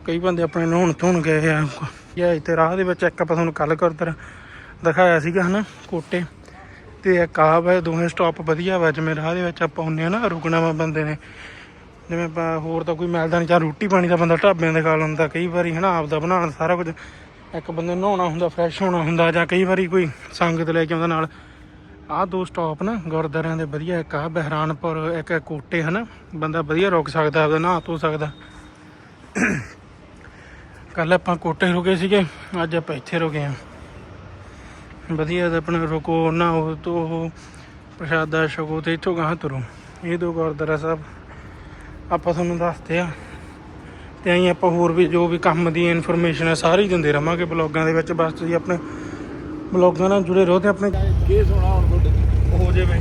A: ਕਈ ਬੰਦੇ ਆਪਣੇ ਨਹਾਉਣ ਧੋਣ ਗਏ ਆ। ਜਾਂ ਇੱਥੇ ਰਾਹ ਦੇ ਵਿੱਚ ਇੱਕ ਆਪਾਂ ਤੁਹਾਨੂੰ ਕੱਲ ਗੁਰਦੁਆਰਾ ਦਿਖਾਇਆ ਸੀਗਾ ਹਨਾ, ਕੋਟੇ। ਤੇ ਇੱਕ ਆਹ ਵਾ, ਦੋਵੇਂ ਸਟਾਪ ਵਧੀਆ ਵਾ, ਜਿਵੇਂ ਰਾਹ ਦੇ ਵਿੱਚ ਆਪਾਂ ਹੁੰਨੇ ਆ ਨਾ ਰੁਕਣਾ ਵਾ ਬੰਦੇ ਨੇ। ਜਿਵੇਂ ਆਪਾਂ ਹੋਰ ਤਾਂ ਕੋਈ ਮਿਲਦਾ ਨਹੀਂ, ਜਾਂ ਰੋਟੀ ਪਾਣੀ ਦਾ ਬੰਦਾ ਢਾਬਿਆਂ ਦੇ ਖਾ ਲੈਂਦਾ, ਕਈ ਵਾਰੀ ਹਨਾ ਆਪਦਾ ਬਣਾਉਣ ਸਾਰਾ ਕੁਝ। ਇੱਕ ਬੰਦੇ ਨਹਾਉਣਾ ਹੁੰਦਾ ਫਰੈਸ਼ ਹੋਣਾ ਹੁੰਦਾ, ਜਾਂ ਕਈ ਵਾਰੀ ਕੋਈ ਸੰਗਤ ਲੈ ਕੇ ਆਉਂਦਾ ਨਾਲ। ਆਹ ਦੋ ਸਟਾਪ ਨਾ ਗੁਰਦੁਆਰਿਆਂ ਦੇ ਵਧੀਆ ਇੱਕ ਆ, ਬਹਿਰਾਨਪੁਰ, ਇੱਕ ਕੋਟੇ, ਹਨਾ? ਬੰਦਾ ਵਧੀਆ ਰੁਕ ਸਕਦਾ, ਆਪਦਾ ਨਹਾ ਧੋ ਸਕਦਾ। ਕੱਲ ਆਪਾਂ ਕੋਟੇ ਰੁਕੇ ਸੀਗੇ, ਅੱਜ ਆਪਾਂ ਇੱਥੇ ਰੁਕੇ ਆ ਵਧੀਆ ਤੇ ਆਪਣਾ ਰੁਕੋ ਨਹਾਓ ਧੋ ਪ੍ਰਸ਼ਾਦਾ ਛਕੋ ਤੇ ਇੱਥੋਂ ਗਾਹਾਂ ਤੁਰੋ। ਇਹ ਦੋ ਗੁਰਦੁਆਰਾ ਸਾਹਿਬ ਆਪਾਂ ਤੁਹਾਨੂੰ ਦੱਸਦੇ ਆ ਤੇ ਅਸੀਂ ਆਪਾਂ ਹੋਰ ਵੀ ਜੋ ਵੀ ਕੰਮ ਦੀ ਇਨਫੋਰਮੇਸ਼ਨ ਹੈ ਸਾਰੀ ਦਿੰਦੇ ਰਵਾਂਗੇ ਬਲੌਗਾਂ ਦੇ ਵਿੱਚ। ਬਸ ਤੁਸੀਂ ਆਪਣੇ ਬਲੌਗਾਂ ਨਾਲ ਜੁੜੇ ਰਹੋ ਤੇ ਆਪਣੇ
B: ਕੀ ਸੁਣਾ ਹੁਣ
D: ਹੋ ਜਾਵੇ।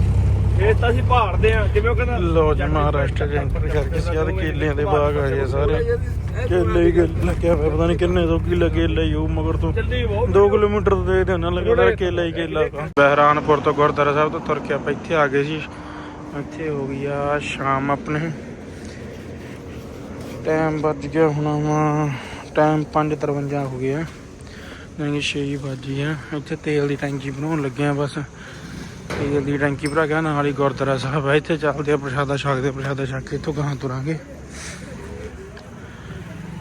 D: ਇਹ ਤਾਂ ਅਸੀਂ ਭਾਲਦੇ ਆ ਜਿਵੇਂ ਉਹ ਕਹਿੰਦਾ
A: ਲੋ ਜੀ ਮਹਾਰਾਸ਼ਟਰ ਦੇ ਐਂਟਰ ਕਰਕੇ ਸਿਆਦ ਕੇਲਿਆਂ ਦੇ ਬਾਗ ਆ ਗਏ ਸਾਰੇ। ਕੇਲੇ ਹੀ ਕੇਲੇ ਲੱਗਿਆ ਹੋਇਆ ਪਤਾ ਨਹੀਂ ਕਿੰਨੇ ਤੋਂ ਕੀ ਲੱਗੇ ਲਈ ਉਹ ਮਗਰ ਤੋਂ
D: ਚੱਲੀ ਬਹੁਤ
A: 2 ਕਿਲੋਮੀਟਰ ਦੇ ਦੇ ਨਾਲ ਲੱਗਦਾ ਕੇਲਾ ਹੀ ਕੇਲਾ। ਕਾ ਬਹਿਰਾਨਪੁਰ ਤੋਂ ਗੁਰਦੁਆਰਾ ਸਾਹਿਬ ਤੋਂ ਤੁਰ ਕੇ ਆਪਾਂ ਇੱਥੇ ਆ ਗਏ ਸੀ। ਇੱਥੇ ਹੋ ਗਈ ਆ ਸ਼ਾਮ ਆਪਣੇ। ਟਾਈਮ ਵੱਜ ਗਿਆ ਹੁਣ ਵਾ ਟਾਈਮ 5:53 ਹੋ ਗਿਆ। ਨਹੀਂ 6 ਵੱਜ ਆ। ਇੱਥੇ ਤੇਲ ਦੀ ਟੈਂਕੀ ਬਣਾਉਣ ਲੱਗੇ ਆ ਬਸ। ਤੇਲ ਦੀ ਟੈਂਕੀ ਭਰਾ ਗਿਆ ਨਾਲ ਹੀ ਗੁਰਦੁਆਰਾ ਸਾਹਿਬ ਹੈ ਇੱਥੇ ਚੱਲਦੇ ਆ ਪ੍ਰਸ਼ਾਦਾ ਛਕਦੇ ਆ, ਪ੍ਰਸ਼ਾਦਾ ਛਕ ਕੇ ਇੱਥੋਂ ਗਾਹਾਂ ਤੁਰਾਂਗੇ।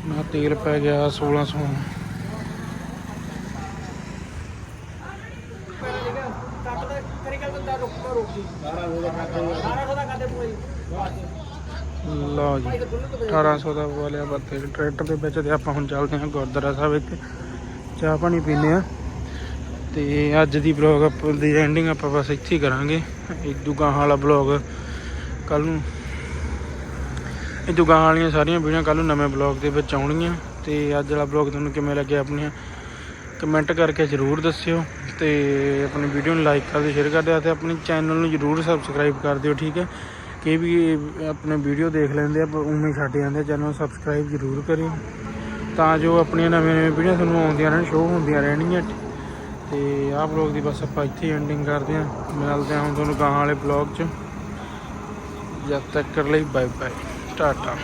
A: ਨਾ ਤੇਲ ਪੈ ਗਿਆ 1600
D: ਕੱਟਦਾ ਕਰੀ ਗੱਲ ਬੰਦਾ ਰੁਕਦਾ ਰੋਕੀ 1800 ਦਾ ਕਰਦੇ
A: ਲਓ ਜੀ 1800 ਦਾ ਵਾਲਿਆ ਬੱਤੇ ਟਰੈਕਟਰ ਦੇ ਵਿੱਚ ਤੇ ਆਪਾਂ ਹੁਣ ਚੱਲਦੇ ਹਾਂ ਗੁਰਦੁਆਰਾ ਸਾਹਿਬ ਇੱਥੇ। ਚਾਹ ਪਾਣੀ ਪੀਂਦੇ ਆ। ਤੇ ਅੱਜ ਦੀ ਬਲੌਗ ਆਪਾਂ ਦੀ ਐਂਡਿੰਗ ਆਪਾਂ ਬਸ ਇੱਥੇ ਹੀ ਕਰਾਂਗੇ। ਇਦੂ ਗਾਂ ਵਾਲਾ ਬਲੌਗ ਕੱਲ ਨੂੰ। ਇਦੂ ਗਾਂ ਵਾਲੀਆਂ ਸਾਰੀਆਂ ਵੀਡੀਓ ਕੱਲ ਨੂੰ ਨਵੇਂ ਬਲੌਗ ਦੇ ਵਿੱਚ ਆਉਣਗੀਆਂ। ਤੇ ਅੱਜ ਵਾਲਾ ਬਲੌਗ ਤੁਹਾਨੂੰ ਕਿਵੇਂ ਲੱਗਿਆ ਆਪਣੀਆਂ ਕਮੈਂਟ ਕਰਕੇ ਜ਼ਰੂਰ ਦੱਸਿਓ। ਤੇ ਆਪਣੀ ਵੀਡੀਓ ਨੂੰ ਲਾਈਕ ਕਰ ਦਿਓ ਸ਼ੇਅਰ ਕਰ ਦਿਓ ਤੇ ਆਪਣੇ ਚੈਨਲ ਨੂੰ ਜ਼ਰੂਰ ਸਬਸਕ੍ਰਾਈਬ ਕਰ ਦਿਓ, ਠੀਕ ਹੈ? ਕਿ ਵੀ ਆਪਣੇ ਵੀਡੀਓ ਦੇਖ ਲੈਂਦੇ ਆ ਪਰ ਉਵੇਂ ਛੱਡ ਜਾਂਦੇ ਚੈਨਲ ਨੂੰ ਸਬਸਕ੍ਰਾਈਬ ਜ਼ਰੂਰ ਕਰਿਓ। ਤਾਂ ਜੋ ਆਪਣੀਆਂ ਨਵੀਆਂ ਨਵੀਆਂ ਵੀਡੀਓ ਤੁਹਾਨੂੰ ਆਉਂਦੀਆਂ ਰਹਿਣ ਸ਼ੋਅ ਹੁੰਦੀਆਂ ਰਹਿਣਗੀਆਂ। ਤੇ ਆਹ ਬਲੌਗ ਦੀ ਬਸ ਆਪਾਂ ਇੱਥੇ ਐਂਡਿੰਗ ਕਰਦੇ ਹਾਂ। ਮਿਲਦੇ ਹਾਂ ਹੁਣ ਤੁਹਾਨੂੰ ਗਾਹਾਂ ਵਾਲੇ ਬਲੌਗ 'ਚ। ਜਦ ਤੱਕ ਲਈ ਬਾਏ ਬਾਏ ਟਾਟਾ।